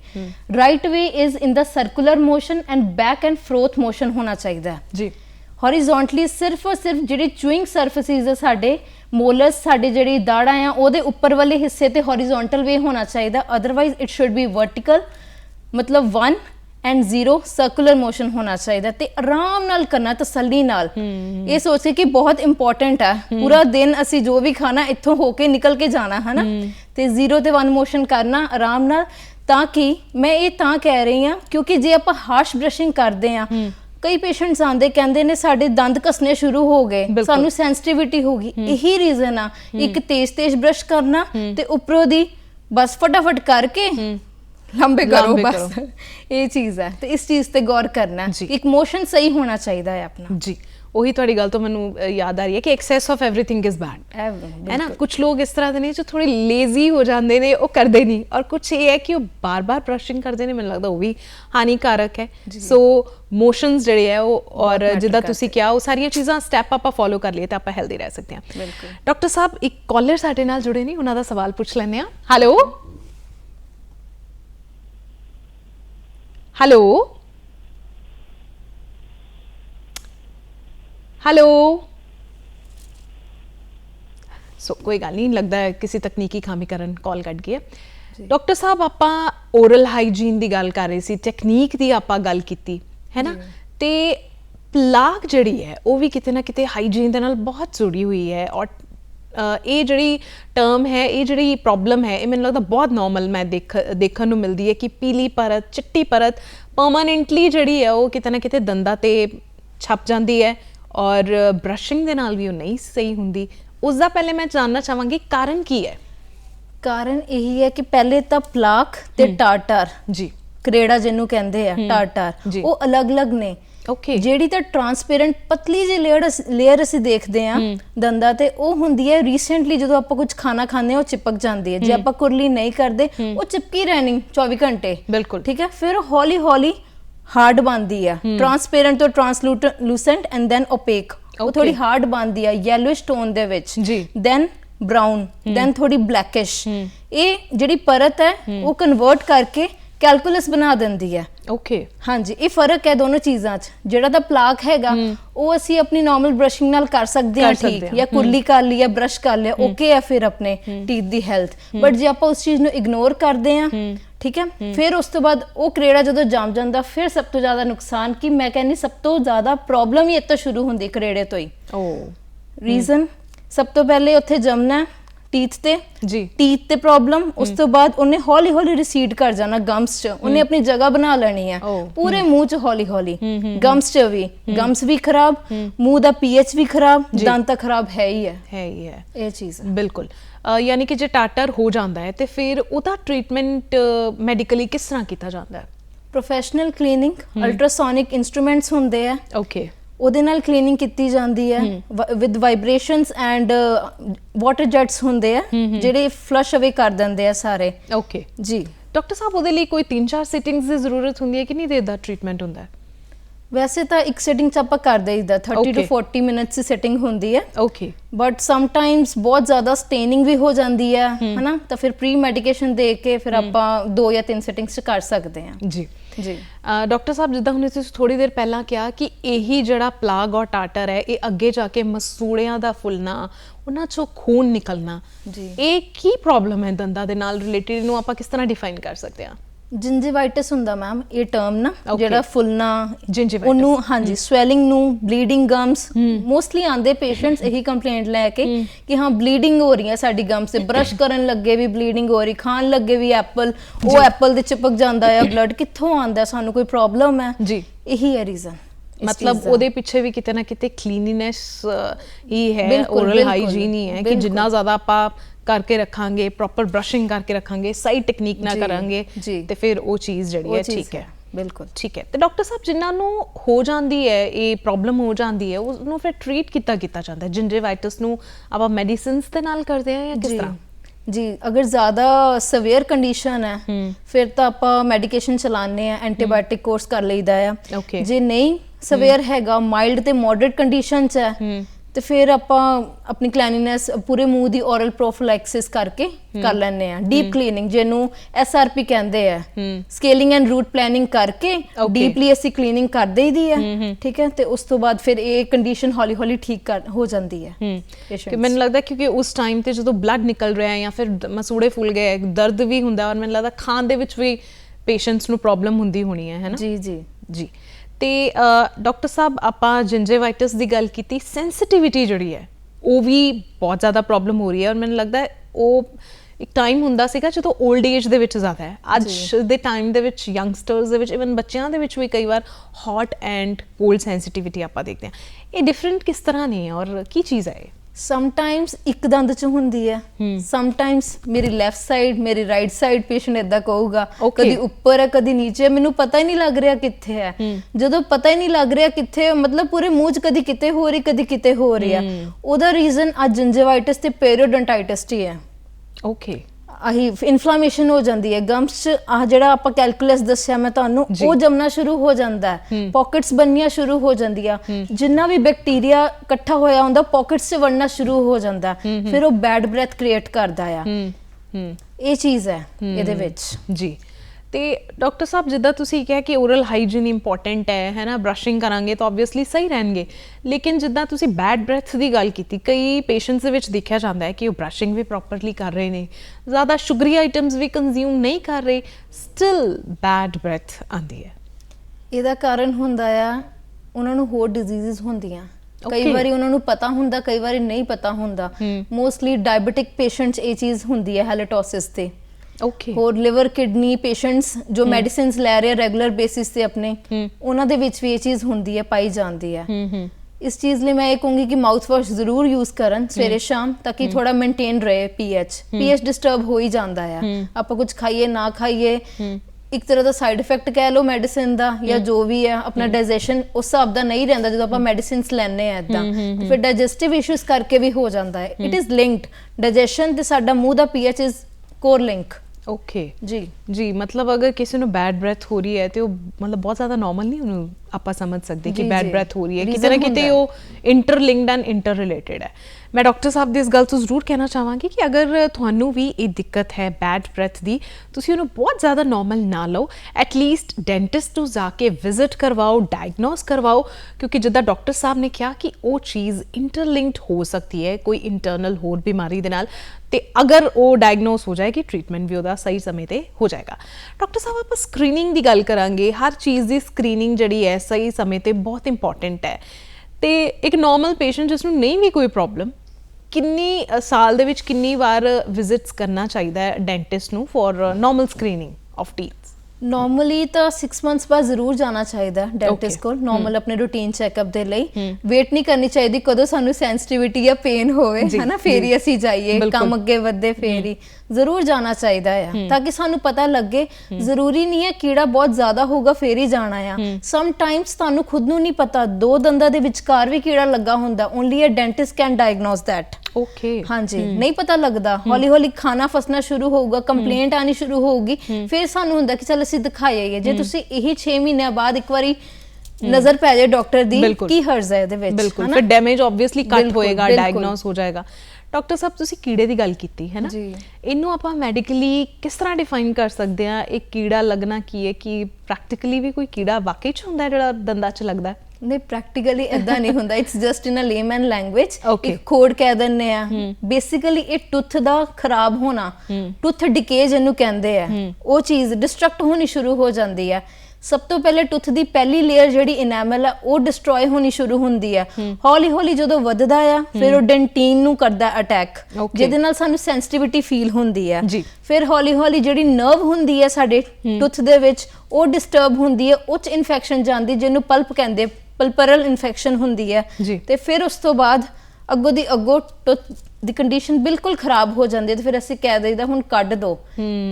right way is in the circular motion and back and forth motion ਹੋਣਾ ਚਾਹੀਦਾ ਜੀ। ਹੌਰੀਜ਼ੌਂਟਲੀ ਸਿਰਫ ਔਰ ਸਿਰਫ ਜਿਹੜੀ ਚੂਇੰਗ ਸਰਫੇਸਿਸ ਆ ਸਾਡੇ ਮੋਲਸ ਸਾਡੇ ਜਿਹੜੀ ਦਾੜਾਂ ਆ ਉਹਦੇ ਉੱਪਰ ਵਾਲੇ ਹਿੱਸੇ ਤੇ ਹੌਰੀਜ਼ੌਂਟਲ ਵੇ ਹੋਣਾ ਚਾਹੀਦਾ। Otherwise it should be vertical ਮਤਲਬ 1 ਐਂਡ 0 ਸਰਕੂਲਰ ਮੋਸ਼ਨ ਹੋਣਾ ਚਾਹੀਦਾ ਤੇ ਆਰਾਮ ਨਾਲ ਕਰਨਾ ਤਸੱਲੀ ਨਾਲ। ਇਹ ਸੋਚ ਕੇ ਕਿ ਬਹੁਤ ਇੰਪੋਰਟੈਂਟ ਹੈ। ਪੂਰਾ ਦਿਨ ਅਸੀਂ ਜੋ ਵੀ ਖਾਣਾ ਇੱਥੋਂ ਹੋ ਕੇ ਨਿਕਲ ਕੇ ਜਾਣਾ ਹੈ। ਨਾ ਤੇ 0 ਤੇ 1 ਮੋਸ਼ਨ ਕਰਨਾ ਆਰਾਮ ਨਾਲ ਤਾਂ ਕਿ ਮੈਂ ਇਹ ਤਾਂ ਕਹਿ ਰਹੀ ਹਾਂ ਕਿਉਂਕਿ ਜੇ ਆਪਾਂ ਹਾਰਸ਼ ਬ੍ਰਸ਼ਿੰਗ ਕਰਦੇ ਆ ਕਈ ਪੇਸ਼ੈਂਟਸ ਆਂਦੇ ਕਹਿੰਦੇ ਨੇ ਸਾਡੇ ਦੰਦ ਘਸਨੇ ਸ਼ੁਰੂ ਹੋ ਗਏ। ਸਾਨੂੰ ਸੈਂਸਿਟੀਵਿਟੀ ਹੋ ਗਈ। ਇਹੀ ਰੀਜ਼ਨ ਆ। ਇੱਕ ਤੇਜ਼-ਤੇਜ਼ ਬ੍ਰਸ਼ ਕਰਨਾ ਤੇ ਉੱਪਰੋਂ ਦੀ ਬਸ ਫਟਾਫਟ ਕਰਕੇ ਲੰਬੇ ਕਰੋ ਲੰਬੇ ਬਸ ਇਹ ਚੀਜ਼ ਹੈ ਤੇ ਇਸ ਚੀਜ਼ ਤੇ ਗੌਰ ਕਰਨਾ ਜੀ। ਇੱਕ ਮੋਸ਼ਨ ਸਹੀ ਹੋਣਾ ਚਾਹੀਦਾ ਹੈ ਆਪਣਾ ਜੀ ਉਹੀ ਤੁਹਾਡੀ ਗੱਲ ਤੋਂ ਮੈਨੂੰ ਅ, ਯਾਦ ਆ ਰਹੀ ਹੈ ਕਿ excess of everything is bad ਹੈ ਨਾ ਕੁਝ ਲੋਕ ਇਸ ਤਰ੍ਹਾਂ ਦੇ ਨੇ ਜੋ ਥੋੜੇ ਲੇਜ਼ੀ ਹੋ ਜਾਂਦੇ ਨੇ ਉਹ ਕਰਦੇ ਨਹੀਂ ਔਰ ਕੁਝ ਇਹ ਹੈ ਕਿ ਉਹ ਬਾਰ-ਬਾਰ ਬ੍ਰਸ਼ਿੰਗ ਕਰਦੇ ਨੇ ਮੈਨੂੰ ਲੱਗਦਾ ਉਹ ਵੀ ਹਾਨੀਕਾਰਕ ਹੈ ਸੋ ਮੋਸ਼ਨਸ ਜਿਹੜੇ ਹੈ ਉਹ ਔਰ matter ਜਿੱਦਾਂ ਕਰਦੇ। ਤੁਸੀਂ ਕਿਹਾ ਉਹ ਸਾਰੀਆਂ ਚੀਜ਼ਾਂ ਸਟੈਪ ਆਪਾਂ ਫੋਲੋ ਕਰ ਲਈਏ ਤਾਂ ਆਪਾਂ ਹੈਲਦੀ ਰਹਿ ਸਕਦੇ ਹਾਂ ਬਿਲਕੁਲ। ਡਾਕਟਰ ਸਾਹਿਬ ਇੱਕ ਕਾਲਰ ਸਾਡੇ ਨਾਲ ਜੁੜੇ ਨੇ ਉਹਨਾਂ ਦਾ ਸਵਾਲ ਪੁੱਛ ਲੈਂਦੇ ਆ ਹੈਲੋ ਹੈਲੋ ਹੈਲੋ ਸੋ ਕੋਈ ਗੱਲ ਨਹੀਂ ਲੱਗਦਾ ਹੈ ਕਿਸੇ ਤਕਨੀਕੀ ਖਾਮੀ ਕਾਰਨ ਕਾਲ ਕੱਟ ਗਈ ਹੈ ਡਾਕਟਰ ਸਾਹਿਬ ਆਪਾਂ ਓਰਲ ਹਾਈਜੀਨ ਦੀ ਗੱਲ ਕਰ ਰਹੇ ਸੀ ਟੈਕਨੀਕ ਦੀ ਆਪਾਂ ਗੱਲ ਕੀਤੀ ਹੈ ਨਾ ਤੇ ਪਲਾਕ ਜਿਹੜੀ ਹੈ ਉਹ ਵੀ ਕਿਤੇ ਨਾ ਕਿਤੇ ਹਾਈਜੀਨ ਦੇ ਨਾਲ ਬਹੁਤ ਜੁੜੀ ਹੋਈ ਹੈ ਔਰ ਇਹ ਜਿਹੜੀ ਟਰਮ ਹੈ ਇਹ ਜਿਹੜੀ ਪ੍ਰੋਬਲਮ ਹੈ ਇਹ ਮੈਨੂੰ ਲੱਗਦਾ ਬਹੁਤ ਨਾਰਮਲ ਮੈਂ ਦੇਖ ਦੇਖਣ ਨੂੰ ਮਿਲਦੀ ਹੈ ਕਿ ਪੀਲੀ ਪਰਤ ਚਿੱਟੀ ਪਰਤ ਪਰਮਾਨੈਂਟਲੀ ਜਿਹੜੀ ਹੈ ਉਹ ਕਿਤੇ ਨਾ ਕਿਤੇ ਦੰਦਾਂ ਤੇ ਛਪ ਜਾਂਦੀ ਹੈ ਔਰ ਬ੍ਰਸ਼ਿੰਗ ਦੇ ਨਾਲ ਵੀ ਉਹ ਨਹੀਂ ਸਹੀ ਹੁੰਦੀ। ਉਸ ਦਾ ਪਹਿਲੇ ਮੈਂ ਜਾਨਣਾ ਚਾਹਾਂਗੀ ਕਾਰਨ ਕੀ ਹੈ? ਕਾਰਨ ਇਹੀ ਹੈ ਕਿ ਪਹਿਲੇ ਤਾਂ ਪਲਾਕ ਤੇ ਟਾਟਰ ਜੀ। ਕਰੇੜਾ ਜਿਹਨੂੰ ਕਹਿੰਦੇ ਆ ਟਾਟਰ। ਉਹ ਅਲੱਗ-ਅਲੱਗ ਨੇ। ਓਕੇ ਜਿਹੜੀ ਤਾਂ ਟਰਾਂਸਪੇਰੈਂਟ ਪਤਲੀ ਜਿਹੀ ਲੇਅਰ ਲੇਅਰ ਅਸੀਂ ਦੇਖਦੇ ਆ ਦੰਦਾਂ ਤੇ ਉਹ ਹੁੰਦੀ ਹੈ ਰੀਸੈਂਟਲੀ ਜਦੋਂ ਆਪਾਂ ਕੁਝ ਖਾਣਾ ਖਾਂਦੇ ਹਾਂ ਉਹ ਚਿਪਕ ਜਾਂਦੀ ਹੈ। ਜੇ ਆਪਾਂ ਕੁਰਲੀ ਨਹੀਂ ਕਰਦੇ ਉਹ ਚਿਪਕੀ ਰਹਿਣੀ 24 ਘੰਟੇ। ਬਿਲਕੁਲ। ਠੀਕ ਹੈ? ਫਿਰ ਹੌਲੀ ਹੌਲੀ ਹਾਰਡ ਬਣਦੀ ਹੈ। ਟਰਾਂਸਪੇਰੈਂਟ ਤੋਂ ਟਰਾਂਸਲੂਸੈਂਟ ਐਂਡ ਦੈਨ ਓਪੇਕ ਉਹ. ਥੋੜੀ ਹਾਰਡ ਬਣਦੀ ਹੈ ਯੈਲੋਇਸ਼ ਟੋਨ ਦੇ ਵਿੱਚ। ਜੀ। ਦੈਨ ਬ੍ਰਾਊਨ ਦੈਨ ਥੋੜੀ ਬਲੈਕਿਸ਼ ਇਹ ਜਿਹੜੀ ਪਰਤ ਹੈ ਉਹ ਕਨਵਰਟ ਕਰਕੇ ਕੈਲਕੂਲਸ ਬਣਾ ਦਿੰਦੀ ਹੈ। ਓਕੇ ਹਾਂਜੀ ਇਹ ਫ਼ਰਕ ਹੈ ਦੋਨੋਂ ਚੀਜ਼ਾਂ 'ਚ। ਜਿਹੜਾ ਤਾਂ ਪਲਾਕ ਹੈਗਾ ਉਹ ਅਸੀਂ ਆਪਣੀ ਨਾਰਮਲ ਬ੍ਰਸ਼ਿੰਗ ਨਾਲ ਕਰ ਸਕਦੇ ਹਾਂ ਕਰ ਸਕਦੇ ਠੀਕ ਹਾਂ। ਜਾਂ ਕੁਰਲੀ ਕਰ ਲਈ ਜਾਂ ਬ੍ਰਸ਼ ਕਰ ਲਿਆ ਓਕੇ ਹੈ ਫਿਰ ਆਪਣੇ ਟੀਥ ਦੀ ਹੈਲਥ ਬਟ ਜੇ ਆਪਾਂ ਉਸ ਚੀਜ਼ ਨੂੰ ਇਗਨੋਰ ਕਰਦੇ ਹਾਂ ਠੀਕ ਹੈ ਫਿਰ ਉਸ ਤੋਂ ਬਾਅਦ ਉਹ ਕਰੇੜਾ ਜਦੋਂ ਜੰਮ ਜਾਂਦਾ ਫਿਰ ਸਭ ਤੋਂ ਜ਼ਿਆਦਾ ਨੁਕਸਾਨ ਕੀ? ਮੈਂ ਕਹਿੰਨੀ ਸਭ ਤੋਂ ਜ਼ਿਆਦਾ ਪ੍ਰੋਬਲਮ ਹੀ ਇੱਥੇ ਸ਼ੁਰੂ ਹੁੰਦੀ ਕਰੇੜੇ ਤੋਂ ਹੀ। ਓ। ਰੀਜ਼ਨ ਸਭ ਤੋਂ ਪਹਿਲੇ ਉੱਥੇ ਜੰਮਣਾ ਟੀਥ ਤੇ ਜੀ। ਟੀਥ ਤੇ ਪ੍ਰੋਬਲਮ ਉਸ ਤੋਂ ਬਾਅਦ ਉਹਨੇ ਹੌਲੀ ਹੌਲੀ ਰਿਸੀਡ ਕਰ ਜਾਣਾ ਗਮਸ 'ਚ। ਉਹਨੇ ਆਪਣੀ ਜਗ੍ਹਾ ਬਣਾ ਲੈਣੀ ਹੈ। ਪੂਰੇ ਮੂੰਹ 'ਚ ਹੌਲੀ ਹੌਲੀ ਗਮਸ 'ਚ ਵੀ। ਗਮਸ ਵੀ ਖਰਾਬ ਮੂੰਹ ਦਾ ਪੀਐਚ ਵੀ ਖਰਾਬ ਦੰਦ ਤਾਂ ਖਰਾਬ ਹੈ ਹੀ ਹੈ। ਹੈ ਹੀ ਹੈ। ਇਹ ਚੀਜ਼। ਬਿਲਕੁਲ। ਯਾਨੀ ਕਿ ਜੇ ਟਾਟਰ ਹੋ ਜਾਂਦਾ ਹੈ ਤੇ ਫਿਰ ਉਹਦਾ ਟ੍ਰੀਟਮੈਂਟ ਮੈਡੀਕਲੀ ਕਿਸ ਤਰ੍ਹਾਂ ਕੀਤਾ ਜਾਂਦਾ ਹੈ? ਪ੍ਰੋਫੈਸ਼ਨਲ ਕਲੀਨਿੰਗ ਅਲਟਰਾਸੋਨਿਕ ਇਨਸਟਰੂਮੈਂਟਸ ਹੁੰਦੇ ਆ ਓਕੇ ਉਹਦੇ ਨਾਲ ਕਲੀਨਿੰਗ ਕੀਤੀ ਜਾਂਦੀ ਹੈ with vibrations and water jets ਹੁੰਦੇ ਆ ਜਿਹੜੇ ਫਲਸ਼ ਅਵੇ ਕਰ ਦਿੰਦੇ ਆ ਸਾਰੇ। ਓਕੇ ਜੀ। ਡਾਕਟਰ ਸਾਹਿਬ ਉਹਦੇ ਲਈ ਕੋਈ 3-4 ਸਿਟਿੰਗਸ ਦੀ ਜ਼ਰੂਰਤ ਹੁੰਦੀ ਹੈ ਕਿ ਨਹੀਂ ਦੇਦਾ ਟ੍ਰੀਟਮੈਂਟ ਹੁੰਦਾ ਹੈ? ਵੈਸੇ ਤਾਂ ਇੱਕ ਸਿਟਿੰਗ ਚ ਆਪਾਂ ਕਰ ਦੇਈਦਾ 30 Okay. ਟੂ 40 ਮਿੰਟਸ ਦੀ ਸਿਟਿੰਗ ਹੁੰਦੀ ਹੈ। ਓਕੇ ਬਟ ਸਮਟਾਈਮਸ ਬਹੁਤ ਜ਼ਿਆਦਾ ਸਟੇਨਿੰਗ ਵੀ ਹੋ ਜਾਂਦੀ ਹੈ ਹਨਾ? ਤਾਂ ਫਿਰ ਪ੍ਰੀ ਮੈਡੀਕੇਸ਼ਨ ਦੇ ਕੇ ਫਿਰ ਆਪਾਂ ਦੋ ਜਾਂ ਤਿੰਨ ਸਿਟਿੰਗਸ ਚ ਕਰ ਸਕਦੇ ਹਾਂ। ਜੀ। ਜੀ ਡਾਕਟਰ ਸਾਹਿਬ ਜਿੱਦਾਂ ਹੁਣ ਤੁਸੀਂ ਥੋੜੀ ਦੇਰ ਪਹਿਲਾਂ ਕਿਹਾ ਕਿ ਇਹੀ ਜਿਹੜਾ ਪਲਾਗ ਔਰ ਟਾਟਰ ਹੈ ਇਹ ਅੱਗੇ ਜਾ ਕੇ ਮਸੂੜਿਆਂ ਦਾ ਫੁੱਲਣਾ ਉਹਨਾਂ ਚੋਂ ਖੂਨ ਨਿਕਲਣਾ ਜੀ। ਇਹ ਕੀ ਪ੍ਰੋਬਲਮ ਹੈ ਦੰਦਾਂ ਦੇ ਨਾਲ ਰਿਲੇਟਡ ਨੂੰ ਆਪਾਂ ਕਿਸ ਤਰ੍ਹਾਂ ਡਿਫਾਈਨ ਕਰ ਸਕਦੇ ਹਾਂ ਜਿੰਜੀਵਾਈਟਿਸ ਹੁੰਦਾ ਮੈਮ ਇਹ ਟਰਮ ਨਾ. ਜਿਹੜਾ ਫੁੱਲਣਾ Gingivitis. ਉਹਨੂੰ ਹਾਂਜੀ ਸਵੈਲਿੰਗ ਨੂੰ ਬਲੀਡਿੰਗ ਗਮਸ ਮੋਸਟਲੀ ਆਂਦੇ ਪੇਸ਼ੈਂਟਸ ਇਹੀ ਕੰਪਲੇਂਟ ਲੈ ਕੇ ਕਿ ਹਾਂ ਬਲੀਡਿੰਗ ਹੋ ਰਹੀ ਹੈ ਸਾਡੀ ਗਮ ਸੇ ਬ੍ਰਸ਼ ਕਰਨ ਲੱਗੇ ਵੀ ਬਲੀਡਿੰਗ ਹੋ ਰਹੀ ਖਾਣ ਲੱਗੇ ਵੀ ਐਪਲ ਉਹ ਐਪਲ ਦੇ ਚਿਪਕ ਜਾਂਦਾ ਹੈ ਬਲੱਡ ਕਿੱਥੋਂ ਆਂਦਾ ਸਾਨੂੰ ਕੋਈ ਪ੍ਰੋਬਲਮ ਹੈ? ਜੀ। ਇਹੀ ਹੈ ਰੀਜ਼ਨ ਮਤਲਬ ਉਹਦੇ ਪਿੱਛੇ ਵੀ ਕਿਤੇ ਨਾ ਕਿਤੇ ਕਲੀਨਿਨੈਸ ਹੀ ਹੈ ਓਰਲ ਹਾਈਜੀਨ ਹੀ ਹੈ ਕਿ। ਜਿੰਨਾ ਜ਼ਿਆਦਾ ਆਪਾਂ ਕਰਕੇ ਰੱਖਾਂਗੇ ਪ੍ਰੋਪਰ ਬ੍ਰਸ਼ਿੰਗ ਕਰਕੇ ਰੱਖਾਂਗੇ ਸਹੀ ਟੈਕਨੀਕ ਨਾਲ ਕਰਾਂਗੇ। ਤੇ ਫਿਰ ਉਹ ਚੀਜ਼ ਜਿਹੜੀ ਹੈ ਠੀਕ ਹੈ। ਬਿਲਕੁਲ। ਠੀਕ ਹੈ। ਤੇ ਡਾਕਟਰ ਸਾਹਿਬ ਜਿਨ੍ਹਾਂ ਨੂੰ ਹੋ ਜਾਂਦੀ ਹੈ ਇਹ ਪ੍ਰੋਬਲਮ ਹੋ ਜਾਂਦੀ ਹੈ ਉਸ ਨੂੰ ਫਿਰ ਟ੍ਰੀਟ ਕੀਤਾ ਕੀਤਾ ਜਾਂਦਾ ਹੈ। ਜਿੰਜੇਵਾਈਟਿਸ ਨੂੰ ਆਪਾਂ ਮੈਡੀਸਿਨਸ ਦੇ ਨਾਲ ਕਰਦੇ ਆ ਜਾਂ ਕਿਸ ਤਰ੍ਹਾਂ? ਜੀ ਅਗਰ ਜ਼ਿਆਦਾ ਸਵੇਅਰ ਕੰਡੀਸ਼ਨ ਹੈ ਫਿਰ ਤਾਂ ਆਪਾਂ ਮੈਡੀਕੇਸ਼ਨ ਚਲਾਉਂਦੇ ਆ ਐਂਟੀਬਾਇਓਟਿਕ ਕੋਰਸ ਕਰ ਲਈਦਾ ਆ. ਜੇ ਨਹੀਂ ਸਵੇਅਰ ਹੈਗਾ ਮਾਈਲਡ ਤੇ ਮੋਡਰੇਟ ਕੰਡੀਸ਼ਨ ਚ ਹੈ। ਤੇ ਫਿਰ ਆਪਾਂ ਆਪਣੀ ਕਲੈਨੀਨੈਸ ਪੂਰੇ ਮੂੰਹ ਦੀ ਔਰਲ ਪ੍ਰੋਫਿਲੈਕਸਿਸ ਕਰਕੇ ਕਰ ਲੈਂਦੇ ਆ ਡੀਪ ਕਲੀਨਿੰਗ ਜਿਹਨੂੰ ਐਸਆਰਪੀ ਕਹਿੰਦੇ ਆ। ਸਕੇਲਿੰਗ ਐਂਡ ਰੂਟ ਪਲੈਨਿੰਗ ਕਰਕੇ. ਡੀਪਲੀ ਅਸੀਂ ਕਲੀਨਿੰਗ ਕਰ ਦੇਈਦੀ ਹੈ ਠੀਕ ਹੈ? ਤੇ ਉਸ ਤੋਂ ਬਾਅਦ ਫਿਰ ਇਹ ਕੰਡੀਸ਼ਨ ਹੌਲੀ ਹੌਲੀ ਠੀਕ ਹੋ ਜਾਂਦੀ ਹੈ। ਕਿ ਮੈਨੂੰ ਲੱਗਦਾ ਕਿਉਂਕਿ ਉਸ ਟਾਈਮ ਤੇ ਜਦੋਂ ਬਲੱਡ ਨਿਕਲ ਰਿਹਾ ਹੈ ਜਾਂ ਫਿਰ ਮਸੂੜੇ ਫੁੱਲ ਗਏ ਹੈ, ਦਰਦ ਵੀ ਹੁੰਦਾ ਔਰ ਮੈਨੂੰ ਲੱਗਦਾ ਖਾਣ ਦੇ ਵਿੱਚ ਵੀ ਪੇਸ਼ੈਂਟਸ ਨੂੰ ਪ੍ਰੋਬਲਮ ਹੁੰਦੀ ਹੋਣੀ ਹੈ ਹੈ ਨਾ? ਜੀ ਜੀ। ਜੀ। ਤੇ ਡਾਕਟਰ ਸਾਹਿਬ ਆਪਾਂ ਜਿੰਜੇਵਾਈਟਿਸ ਦੀ ਗੱਲ ਕੀਤੀ ਸੈਂਸਿਟਿਵਿਟੀ ਜਿਹੜੀ ਹੈ ਉਹ ਵੀ ਬਹੁਤ ਜ਼ਿਆਦਾ ਪ੍ਰੋਬਲਮ ਹੋ ਰਹੀ ਹੈ ਔਰ ਮੈਨੂੰ ਲੱਗਦਾ ਹੈ ਉਹ ਇੱਕ ਟਾਈਮ ਹੁੰਦਾ ਸੀਗਾ ਜਦੋਂ 올ਡ ਏਜ ਦੇ ਵਿੱਚ ਜ਼ਿਆਦਾ ਹੈ। ਅੱਜ ਦੇ ਟਾਈਮ ਦੇ ਵਿੱਚ ਯੰਗਸਟਰਸ ਦੇ ਵਿੱਚ ਇਵਨ ਬੱਚਿਆਂ ਦੇ ਵਿੱਚ ਵੀ ਕਈ ਵਾਰ ਹੌਟ ਐਂਡ ਕੋਲਡ ਸੈਂਸਿਟਿਵਿਟੀ ਆਪਾਂ ਦੇਖਦੇ ਹਾਂ। ਇਹ ਡਿਫਰੈਂਟ ਕਿਸ ਤਰ੍ਹਾਂ ਨੇ ਔਰ ਕੀ ਚੀਜ਼ ਹੈ ਇਹ? ਸਮਟਾਈਮਸ ਇੱਕ ਦੰਦ ਚ ਹੁੰਦੀ ਹੈ। ਸਮਟਾਈਮਸ ਮੇਰੀ ਲੈਫਟ ਸਾਈਡ ਮੇਰੀ ਰਾਈਟ ਸਾਈਡ ਪੇਸ਼ੈਂਟ ਇਦਾਂ ਕਹੂਗਾ. ਕਦੀ ਉੱਪਰ ਹੈ ਕਦੀ ਨੀਚੇ। ਮੈਨੂੰ ਪਤਾ ਹੀ ਨਹੀਂ ਲੱਗ ਰਿਹਾ ਕਿੱਥੇ ਹੈ। ਜਦੋਂ ਪਤਾ ਹੀ ਨਹੀਂ ਲੱਗ ਰਿਹਾ ਕਿੱਥੇ ਮਤਲਬ ਪੂਰੇ ਮੂੰਹ 'ਚ ਕਦੀ ਕਿਤੇ ਹੋ ਰਹੀ ਕਦੀ ਕਿਤੇ ਹੋ ਰਹੀ ਹੈ। ਉਹਦਾ ਰੀਜ਼ਨ ਆ ਜਿੰਜੇਵਾਈਟਿਸ ਤੇ ਪੇਰੀਓਡੋਂਟਾਈਟਿਸ ਹੀ ਹੈ। ਓਕੇ ਆਹੀ ਇਨਫਲੇਮੇਸ਼ਨ ਹੋ ਜਾਂਦੀ ਹੈ। ਗਮਸ ਚ ਆਹ ਜਿਹੜਾ ਆਪਾਂ ਕੈਲਕੂਲਸ ਦੱਸਿਆ ਮੈਂ ਤੁਹਾਨੂੰ। ਉਹ ਜੰਮਣਾ ਸ਼ੁਰੂ ਹੋ ਜਾਂਦਾ ਹੈ। ਪਾਕਟਸ ਬਣਨੀਆਂ ਸ਼ੁਰੂ ਹੋ ਜਾਂਦੀਆਂ ਜਿੰਨਾ ਵੀ ਬੈਕਟੀਰੀਆ ਇਕੱਠਾ ਹੋਇਆ ਹੁੰਦਾ ਪਾਕਟਸ 'ਚ ਵੜਨਾ ਸ਼ੁਰੂ ਹੋ ਜਾਂਦਾ। ਫਿਰ ਉਹ ਬੈਡ ਬ੍ਰੈਥ ਕ੍ਰੀਏਟ ਕਰਦਾ ਆ। ਇਹ ਚੀਜ਼ ਹੈ ਇਹਦੇ ਵਿੱਚ। ਜੀ। ਤੇ ਡਾਕਟਰ ਸਾਹਿਬ ਜਿੱਦਾਂ ਤੁਸੀਂ ਕਿਹਾ ਕਿ ਓਰਲ ਹਾਈਜੀਨ ਇੰਪੋਰਟੈਂਟ ਹੈ ਹੈ ਨਾ? ਬ੍ਰਸ਼ਿੰਗ ਕਰਾਂਗੇ ਤਾਂ ਆਬਵੀਅਸਲੀ ਸਹੀ ਰਹਿਣਗੇ। ਲੇਕਿਨ ਜਿੱਦਾਂ ਤੁਸੀਂ ਬੈਡ ਬ੍ਰੈਥ ਦੀ ਗੱਲ ਕੀਤੀ ਕਈ ਪੇਸ਼ੈਂਟਸ ਦੇ ਵਿੱਚ ਦੇਖਿਆ ਜਾਂਦਾ ਹੈ ਕਿ ਉਹ ਬ੍ਰਸ਼ਿੰਗ ਵੀ ਪ੍ਰੋਪਰਲੀ ਕਰ ਰਹੇ ਨੇ। ਜ਼ਿਆਦਾ ਸ਼ੂਗਰੀ ਆਈਟਮਸ ਵੀ ਕੰਜ਼ਿਊਮ ਨਹੀਂ ਕਰ ਰਹੇ ਸਟਿਲ ਬੈਡ ਬ੍ਰੈਥ ਆਂਦੀ ਹੈ। ਇਹਦਾ ਕਾਰਨ ਹੁੰਦਾ ਆ ਉਹਨਾਂ ਨੂੰ ਹੋਰ ਡਿਜ਼ੀਜ਼ਸ ਹੁੰਦੀਆਂ। ਕਈ. ਵਾਰੀ ਉਹਨਾਂ ਨੂੰ ਪਤਾ ਹੁੰਦਾ ਕਈ ਵਾਰੀ ਨਹੀਂ ਪਤਾ ਹੁੰਦਾ। ਮੋਸਟਲੀ ਡਾਇਬੀਟਿਕ ਪੇਸ਼ੈਂਟਸ ਇਹ ਚੀਜ਼ ਹੁੰਦੀ ਹੈ ਹੈਲੇਟੋਸਿਸ ਤੇ। ਓਕੇ ਹੋਰ ਲਿਵਰ ਕਿਡਨੀ ਪੇਸ਼ੈਂਟਸ ਜੋ ਮੈਡੀਸਿਨਸ ਲੈ ਰਹੇ ਰੈਗੂਲਰ ਬੇਸਿਸ ਤੇ ਆਪਣੇ ਉਹਨਾਂ ਦੇ ਵਿੱਚ ਵੀ ਇਹ ਚੀਜ਼ ਹੁੰਦੀ ਹੈ ਪਾਈ ਜਾਂਦੀ ਹੈ। ਹੂੰ ਹੂੰ। ਇਸ ਚੀਜ਼ ਲਈ ਮੈਂ ਇਹ ਕਹੂੰਗੀ ਕਿ ਮਾਊਥ ਵਾਸ਼ ਜ਼ਰੂਰ ਯੂਜ਼ ਕਰਨ ਸਵੇਰੇ ਸ਼ਾਮ ਤਾਂ ਕਿ ਥੋੜਾ ਮੇਨਟੇਨ ਰਹੇ ਪੀਐਚ ਪੀਐਚ ਡਿਸਟਰਬ ਹੋ ਹੀ ਜਾਂਦਾ ਆ। ਆਪਾਂ ਕੁਝ ਖਾਈਏ ਨਾ ਖਾਈਏ ਇੱਕ ਤਰ੍ਹਾਂ ਦਾ ਸਾਈਡ ਇਫੈਕਟ ਕਹਿ ਲਓ ਮੈਡੀਸਿਨ ਦਾ ਜਾਂ ਜੋ ਵੀ ਹੈ ਆਪਣਾ ਡਾਈਜੈਸ਼ਨ ਉਸ ਹਿਸਾਬ ਦਾ ਨਹੀਂ ਰਹਿੰਦਾ ਜਦੋਂ ਆਪਾਂ ਮੈਡੀਸਿਨਸ ਲੈਣੇ ਆ ਇਦਾਂ ਫਿਰ ਡਾਈਜੈਸਟਿਵ ਇਸ਼ੂਸ ਕਰਕੇ ਵੀ ਹੋ ਜਾਂਦਾ ਹੈ। ਇਟ ਇਜ਼ ਲਿੰਕਡ ਡਾਈਜੈਸ਼ਨ ਤੇ ਸਾਡਾ ਮੂੰਹ ਦਾ pH is core link okay ਜੀ। ਜੀ ਮਤਲਬ ਅਗਰ ਕਿਸੇ ਨੂੰ ਬੈਡ ਬ੍ਰੈਥ ਹੋ ਰਹੀ ਹੈ ਤੇ ਉਹ ਮਤਲਬ ਬਹੁਤ ਜ਼ਿਆਦਾ ਨਾਰਮਲ ਨਹੀਂ ਉਹਨੂੰ ਆਪਾਂ ਸਮਝ ਸਕਦੇ ਕਿ ਜੀ, ਬੈਡ ਜੀ। ਬ੍ਰੈਥ ਹੋ ਰਹੀ ਹੈ Reason ਕਿਤੇ ਨਾ ਕਿਤੇ ਹੁੰਦਾ ਹੈ। ਉਹ ਇੰਟਰਲਿੰਕਡ ਐਂਡ ਇੰਟਰ ਰਿਲੇਟਡ ਹੈ ਮੈਂ ਡਾਕਟਰ ਸਾਹਿਬ ਦੀ ਇਸ ਗੱਲ ਤੋਂ ਜ਼ਰੂਰ ਕਹਿਣਾ ਚਾਹਾਂਗੀ ਕਿ ਅਗਰ ਤੁਹਾਨੂੰ ਵੀ ਇਹ ਦਿੱਕਤ ਹੈ ਬੈਡ ਬ੍ਰੈਥ ਦੀ ਤੁਸੀਂ ਉਹਨੂੰ ਬਹੁਤ ਜ਼ਿਆਦਾ ਨਾਰਮਲ ਨਾ ਲਓ ਐਟ ਲੀਸਟ ਡੈਂਟਿਸਟ ਨੂੰ ਜਾ ਕੇ ਵਿਜ਼ਿਟ ਕਰਵਾਓ ਡਾਇਗਨੋਸ ਕਰਵਾਓ ਕਿਉਂਕਿ ਜਿੱਦਾਂ ਡਾਕਟਰ ਸਾਹਿਬ ਨੇ ਕਿਹਾ ਕਿ ਉਹ ਚੀਜ਼ ਇੰਟਰਲਿੰਕਡ ਹੋ ਸਕਦੀ ਹੈ ਕੋਈ ਇੰਟਰਨਲ ਹੋਰ ਬਿਮਾਰੀ ਦੇ ਨਾਲ ਤੇ ਅਗਰ ਉਹ ਡਾਇਗਨੋਸ ਹੋ ਜਾਏਗੀ ਟ੍ਰੀਟਮੈਂਟ ਵੀ ਉਹਦਾ ਸਹੀ ਸਮੇਂ ਤੇ ਹੋ ਜਾਏਗਾ ਡਾਕਟਰ ਸਾਹਿਬ ਆਪਾਂ ਸਕਰੀਨਿੰਗ ਦੀ ਗੱਲ ਕਰਾਂਗੇ ਹਰ ਚੀਜ਼ ਦੀ ਸਕਰੀਨਿੰਗ ਜਿਹੜੀ ਹੈ ਸਹੀ ਸਮੇਂ ਤੇ ਬਹੁਤ ਇੰਪੋਰਟੈਂਟ ਹੈ। ਤੇ ਇੱਕ ਨਾਰਮਲ ਪੇਸ਼ੈਂਟ ਜਿਸ ਨੂੰ ਨਹੀਂ ਵੀ ਕੋਈ ਪ੍ਰੋਬਲਮ ਕਿੰਨੀ ਸਾਲ ਦੇ ਵਿੱਚ ਕਿੰਨੀ ਵਾਰ ਵਿਜ਼ਿਟਸ ਕਰਨਾ ਚਾਹੀਦਾ ਹੈ ਡੈਂਟਿਸਟ ਨੂੰ for normal screening of teeth normally ਤਾਂ 6 ਮੰਥਸ ਬਾਅਦ ਜ਼ਰੂਰ ਜਾਣਾ ਚਾਹੀਦਾ ਡੈਂਟਿਸਟ. ਕੋਲ। ਨਾਰਮਲ ਆਪਣੇ ਰੂਟੀਨ ਚੈੱਕਅਪ ਦੇ ਲਈ। ਵੇਟ ਨਹੀਂ ਕਰਨੀ ਚਾਹੀਦੀ ਕਦੋਂ ਸਾਨੂੰ ਸੈਂਸਿਟਿਵਿਟੀ ਜਾਂ ਪੇਨ ਹੋਵੇ ਹਨਾ? ਫੇਰ ਹੀ। ਅਸੀਂ ਜਾਈਏ। ਕੰਮ ਅੱਗੇ ਵਧੇ ਫੇਰ ਹੀ। ਜ਼ਰੂਰ ਜਾਣਾ ਚਾਹੀਦਾ ਆ ਤਾਂ ਕਿ ਸਾਨੂੰ ਪਤਾ ਲੱਗੇ ਜ਼ਰੂਰੀ ਨਹੀਂ ਹੈ ਕੀੜਾ ਬਹੁਤ ਜ਼ਿਆਦਾ ਹੋਊਗਾ ਫੇਰ ਹੀ ਜਾਣਾ ਆ। ਸਮ ਟਾਈਮਸ ਤੁਹਾਨੂੰ ਖੁਦ ਨੂੰ ਨਹੀਂ ਪਤਾ ਦੋ ਦੰਦਾਂ ਦੇ ਵਿਚਕਾਰ ਵੀ ਕੀੜਾ ਲੱਗਾ ਹੁੰਦਾ only a dentist can diagnose that okay ਹਾਂਜੀ ਨਹੀਂ ਪਤਾ ਲੱਗਦਾ ਹੌਲੀ ਹੌਲੀ ਖਾਣਾ ਫਸਣਾ ਸ਼ੁਰੂ ਹੋਊਗਾ ਕੰਪਲੇਂਟ ਆਣੀ ਸ਼ੁਰੂ ਹੋਊਗੀ ਫਿਰ ਸਾਨੂੰ ਹੁੰਦਾ ਕਿ ਚਲ ਅਸੀਂ ਦਿਖਾਈਏ ਜੇ ਤੁਸੀਂ ਇਹੀ 6 ਮਹੀਨਿਆਂ ਬਾਅਦ ਇੱਕ ਵਾਰੀ ਨਜ਼ਰ ਪੈ ਜਾਏ ਡਾਕਟਰ ਦੀ। ਕੀ ਹਰਜ਼ ਹੈ ਇਹਦੇ ਵਿੱਚ ਬਿਲਕੁਲ। ਹਨਾ? ਫਿਰ ਡੈਮੇਜ ਆਬਵੀਅਸਲੀ ਕੱਟ ਹੋਏਗਾ। ਡਾਇਗਨੋਸ ਹੋ ਜਾਏਗਾ। ਡਾਕਟਰ ਸਾਹਿਬ ਤੁਸੀਂ ਕੀੜੇ ਦੀ ਗੱਲ ਕੀਤੀ ਹੈ ਨਾ? ਜੀ। ਇਹਨੂੰ ਆਪਾਂ ਮੈਡੀਕਲੀ ਕਿਸ ਤਰ੍ਹਾਂ ਡਿਫਾਈਨ ਕਰ ਸਕਦੇ ਆ ਇੱਕ ਕੀੜਾ ਲੱਗਣਾ ਕੀ ਹੈ? ਕਿ ਪ੍ਰੈਕਟੀਕਲੀ ਵੀ ਕੋਈ ਕੀੜਾ ਵਾਕਈ ਚ ਹੁੰਦਾ ਜਿਹੜਾ ਦੰਦਾਂ ਚ ਲੱਗਦਾ ਹੈ? ਨਹੀਂ ਪ੍ਰੈਕਟੀਕਲੀ ਇਦਾਂ ਨਹੀਂ ਹੁੰਦਾ। It's just in a layman language. ਇੱਕ ਖੋੜ ਕਹਿ ਦਿੰਨੇ ਆ ਬੇਸਿਕਲੀ ਇਹ ਟੁੱਥ ਦਾ ਖਰਾਬ ਹੋਣਾ ਟੁੱਥ ਡਿਕੇ ਜਿਹਨੂੰ ਕਹਿੰਦੇ ਆ ਉਹ ਚੀਜ਼ ਡਿਸਟਰਕਟ ਹੋਣੀ ਸ਼ੁਰੂ ਹੋ ਜਾਂਦੀ ਹੈ। ਸਭ ਤੋਂ ਪਹਿਲੇ ਟੁੱਥ ਦੀ ਪਹਿਲੀ ਲੇਅਰ ਜਿਹੜੀ ਇਨੈਮਲ ਆ ਉਹ ਡਿਸਟਰੋਏ ਹੋਣੀ ਸ਼ੁਰੂ ਹੁੰਦੀ ਹੈ ਹੌਲੀ ਹੌਲੀ ਜਦੋਂ ਵੱਧਦਾ ਆ ਫਿਰ ਉਹ ਡੈਂਟੀਨ ਨੂੰ ਕਰਦਾ ਅਟੈਕ. ਜਿਹਦੇ ਨਾਲ ਸਾਨੂੰ ਸੈਂਸਿਟਿਵਿਟੀ ਫੀਲ ਹੁੰਦੀ ਜੀ। ਫਿਰ ਹੌਲੀ ਹੌਲੀ ਜਿਹੜੀ ਨਰਵ ਹੁੰਦੀ ਹੈ ਸਾਡੇ ਟੁੱਥ ਦੇ ਵਿੱਚ ਉਹ ਡਿਸਟਰਬ ਹੁੰਦੀ ਹੈ ਉੱਚ ਇਨਫੈਕਸ਼ਨ ਜਾਂਦੀ ਜਿਹਨੂੰ ਪਲਪ ਕਹਿੰਦੇ ਪਲਪਰਲ ਇਨਫੈਕਸ਼ਨ ਹੁੰਦੀ ਜੀ। ਤੇ ਫਿਰ ਉਸ ਤੋਂ ਬਾਅਦ ਅੱਗੋਂ ਦੀ ਅੱਗੋਂ ਟੁੱਥ ਦੀ ਕੰਡੀਸ਼ਨ ਬਿਲਕੁਲ ਖਰਾਬ ਹੋ ਜਾਂਦੀ ਹੈ ਤੇ ਫਿਰ ਅਸੀਂ ਕਹਿ ਦਈਦਾ ਹੁਣ ਕੱਢ ਦੋ।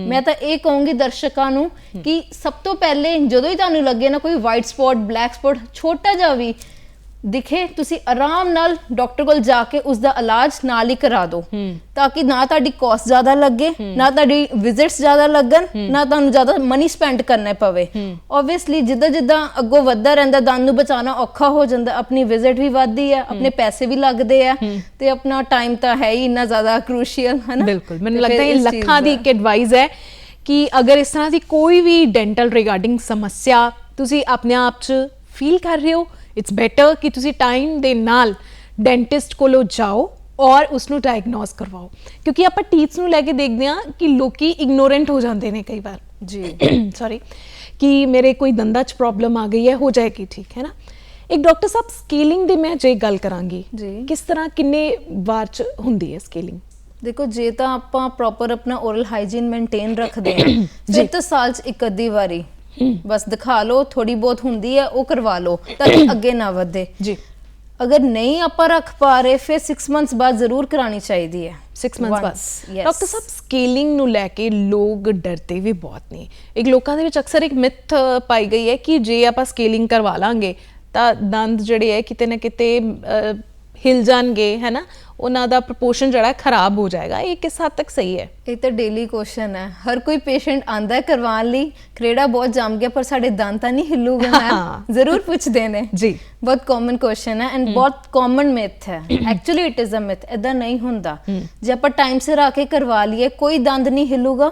ਮੈਂ ਤਾਂ ਇਹ ਕਹੂੰਗੀ ਦਰਸ਼ਕਾਂ ਨੂੰ ਕਿ ਸਭ ਤੋਂ ਪਹਿਲੇ ਜਦੋਂ ਹੀ ਤੁਹਾਨੂੰ ਲੱਗੇ ਨਾ ਕੋਈ ਵਾਈਟ ਸਪੌਟ ਬਲੈਕ ਸਪੌਟ ਛੋਟਾ ਜਿਹਾ ਵੀ ਦਿਖੇ ਤੁਸੀਂ ਆਰਾਮ ਨਾਲ ਡਾਕਟਰ ਕੋਲ ਜਾ ਕੇ ਉਸ ਦਾ ਇਲਾਜ ਨਾਲ ਹੀ ਕਰਾ ਦਿਓ। ਤਾਂ ਕਿ ਨਾ ਤੁਹਾਡੀ ਕਾਸਟ ਜ਼ਿਆਦਾ ਲੱਗੇ ਨਾ ਤੁਹਾਡੀ ਵਿਜ਼ਿਟਸ ਜ਼ਿਆਦਾ ਲੱਗਣ ਨਾ ਤੁਹਾਨੂੰ ਜ਼ਿਆਦਾ ਮਨੀ ਸਪੈਂਡ ਕਰਨਾ ਪਵੇ। ਆਬਵੀਅਸਲੀ ਜਿੱਦਾਂ ਜਿੱਦਾਂ ਅੱਗੋਂ ਵੱਧਦਾ ਰਹਿੰਦਾ ਦੰਦ ਨੂੰ ਬਚਾਉਣਾ ਔਖਾ ਹੋ ਜਾਂਦਾ ਆਪਣੀ ਵਿਜ਼ਿਟ ਵੀ ਵੱਧਦੀ ਹੈ ਆਪਣੇ ਪੈਸੇ ਵੀ ਲੱਗਦੇ ਆ ਤੇ ਆਪਣਾ ਟਾਈਮ ਤਾਂ ਹੈ ਹੀ ਇੰਨਾ ਜ਼ਿਆਦਾ ਕ੍ਰੂਸ਼ੀਅਲ ਹੈ ਨਾ ਬਿਲਕੁਲ। ਮੈਨੂੰ ਲੱਗਦਾ ਇਹ ਲੱਖਾਂ ਦਾ- ਇੱਕ ਐਡਵਾਈਸ ਹੈ ਕਿ ਅਗਰ ਇਸ ਤਰ੍ਹਾਂ ਦੀ ਕੋਈ ਵੀ ਡੈਂਟਲ ਰਿਗਾਰਡਿੰਗ ਸਮੱਸਿਆ ਤੁਸੀਂ ਆਪਣੇ ਆਪ 'ਚ ਫੀਲ ਕਰ ਰਹੇ ਹੋ ਇਟਸ ਬੈਟਰ ਕਿ ਤੁਸੀਂ ਟਾਈਮ ਦੇ ਨਾਲ ਡੈਂਟਿਸਟ ਕੋਲੋਂ ਜਾਓ ਔਰ ਉਸ ਨੂੰ ਡਾਇਗਨੋਸ ਕਰਵਾਓ ਕਿਉਂਕਿ ਆਪਾਂ ਟੀਥਸ ਨੂੰ ਲੈ ਕੇ ਦੇਖਦੇ ਹਾਂ ਕਿ ਲੋਕੀ ਇਗਨੋਰੈਂਟ ਹੋ ਜਾਂਦੇ ਨੇ ਕਈ ਵਾਰ ਜੀ ਸੌਰੀ ਕਿ ਮੇਰੇ ਕੋਈ ਦੰਦਾਂ 'ਚ ਪ੍ਰੋਬਲਮ ਆ ਗਈ ਹੈ ਹੋ ਜਾਏਗੀ ਠੀਕ ਹੈ ਨਾ ਇੱਕ ਡਾਕਟਰ ਸਾਹਿਬ ਸਕੇਲਿੰਗ ਦੀ ਮੈਂ ਜੇ ਗੱਲ ਕਰਾਂਗੀ ਜੀ। ਕਿਸ ਤਰ੍ਹਾਂ ਕਿੰਨੇ ਵਾਰ 'ਚ ਹੁੰਦੀ ਹੈ ਸਕੇਲਿੰਗ ਦੇਖੋ ਜੇ ਤਾਂ ਆਪਾਂ ਪ੍ਰੋਪਰ ਆਪਣਾ ਓਰਲ ਹਾਈਜੀਨ ਮੇਨਟੇਨ ਰੱਖਦੇ ਹਾਂ ਫਿਰ ਤਾਂ ਸਾਲ 'ਚ ਇੱਕ ਅੱਧੀ ਵਾਰੀ ਬਸ ਦਿਖਾ ਲਓ ਥੋੜੀ ਬਹੁਤ ਹੁੰਦੀ ਹੈ ਉਹ ਕਰਵਾ ਲਓ ਤਾਂ ਕਿ ਅੱਗੇ ਨਾ ਵਧੇ। ਜੀ। ਅਗਰ ਨਹੀਂ ਆਪਾਂ ਰੱਖ ਪਾ ਰਹੇ ਫਿਰ 6 ਮੰਥਸ ਬਾਅਦ ਜ਼ਰੂਰ ਕਰਾਣੀ ਚਾਹੀਦੀ ਹੈ। 6 ਮੰਥਸ ਬਾਅਦ. ਡਾਕਟਰ ਸਾਹਿਬ ਸਕੇਲਿੰਗ ਨੂੰ ਲੈ ਕੇ ਲੋਕ ਡਰਦੇ ਵੀ ਬਹੁਤ ਨੇ। ਇੱਕ ਲੋਕਾਂ ਦੇ ਵਿੱਚ ਅਕਸਰ ਇੱਕ ਮਿਥ ਪਾਈ ਗਈ ਹੈ ਕਿ ਜੇ ਆਪਾਂ ਸਕੇਲਿੰਗ ਕਰਵਾ ਲਾਂਗੇ ਤਾਂ ਦੰਦ ਜਿਹੜੇ ਹੈ ਕਿਤੇ ਨਾ ਕਿਤੇ ਹਿਲ ਜਾਣਗੇ ਹੈ ਨਾ? ਉਹਨਾਂ ਦਾ ਪ੍ਰੋਪੋਰਸ਼ਨ ਜਿਹੜਾ ਖਰਾਬ ਹੋ ਜਾਏਗਾ। ਇਹ ਕਿਸ ਹੱਦ ਤੱਕ ਸਹੀ ਹੈ? ਇਹ ਤਾਂ ਡੇਲੀ ਕੁਐਸਚਨ ਹੈ। ਹਰ ਕੋਈ ਪੇਸ਼ੈਂਟ ਆਂਦਾ ਹੈ ਕਰਵਾਉਣ ਲਈ। ਕਰੇੜਾ ਬਹੁਤ ਜੰਮ ਗਿਆ ਪਰ ਸਾਡੇ ਦੰਦ ਤਾਂ ਨਹੀਂ ਹਿੱਲੂਗੇ। ਮੈਮ ਜ਼ਰੂਰ ਪੁੱਛਦੇ ਨੇ। ਜੀ। ਬਹੁਤ ਕਾਮਨ ਕੁਐਸਚਨ ਹੈ ਐਂਡ ਬਹੁਤ ਕਾਮਨ ਮਿਥ ਹੈ। Actually it is a myth ਇਦਾਂ ਨਹੀਂ ਹੁੰਦਾ। ਜੇ ਆਪਾਂ ਟਾਈਮ ਸਿਰ ਆ ਕੇ ਕਰਵਾ ਲਈਏ ਕੋਈ ਦੰਦ ਨਹੀਂ ਹਿੱਲੂਗਾ।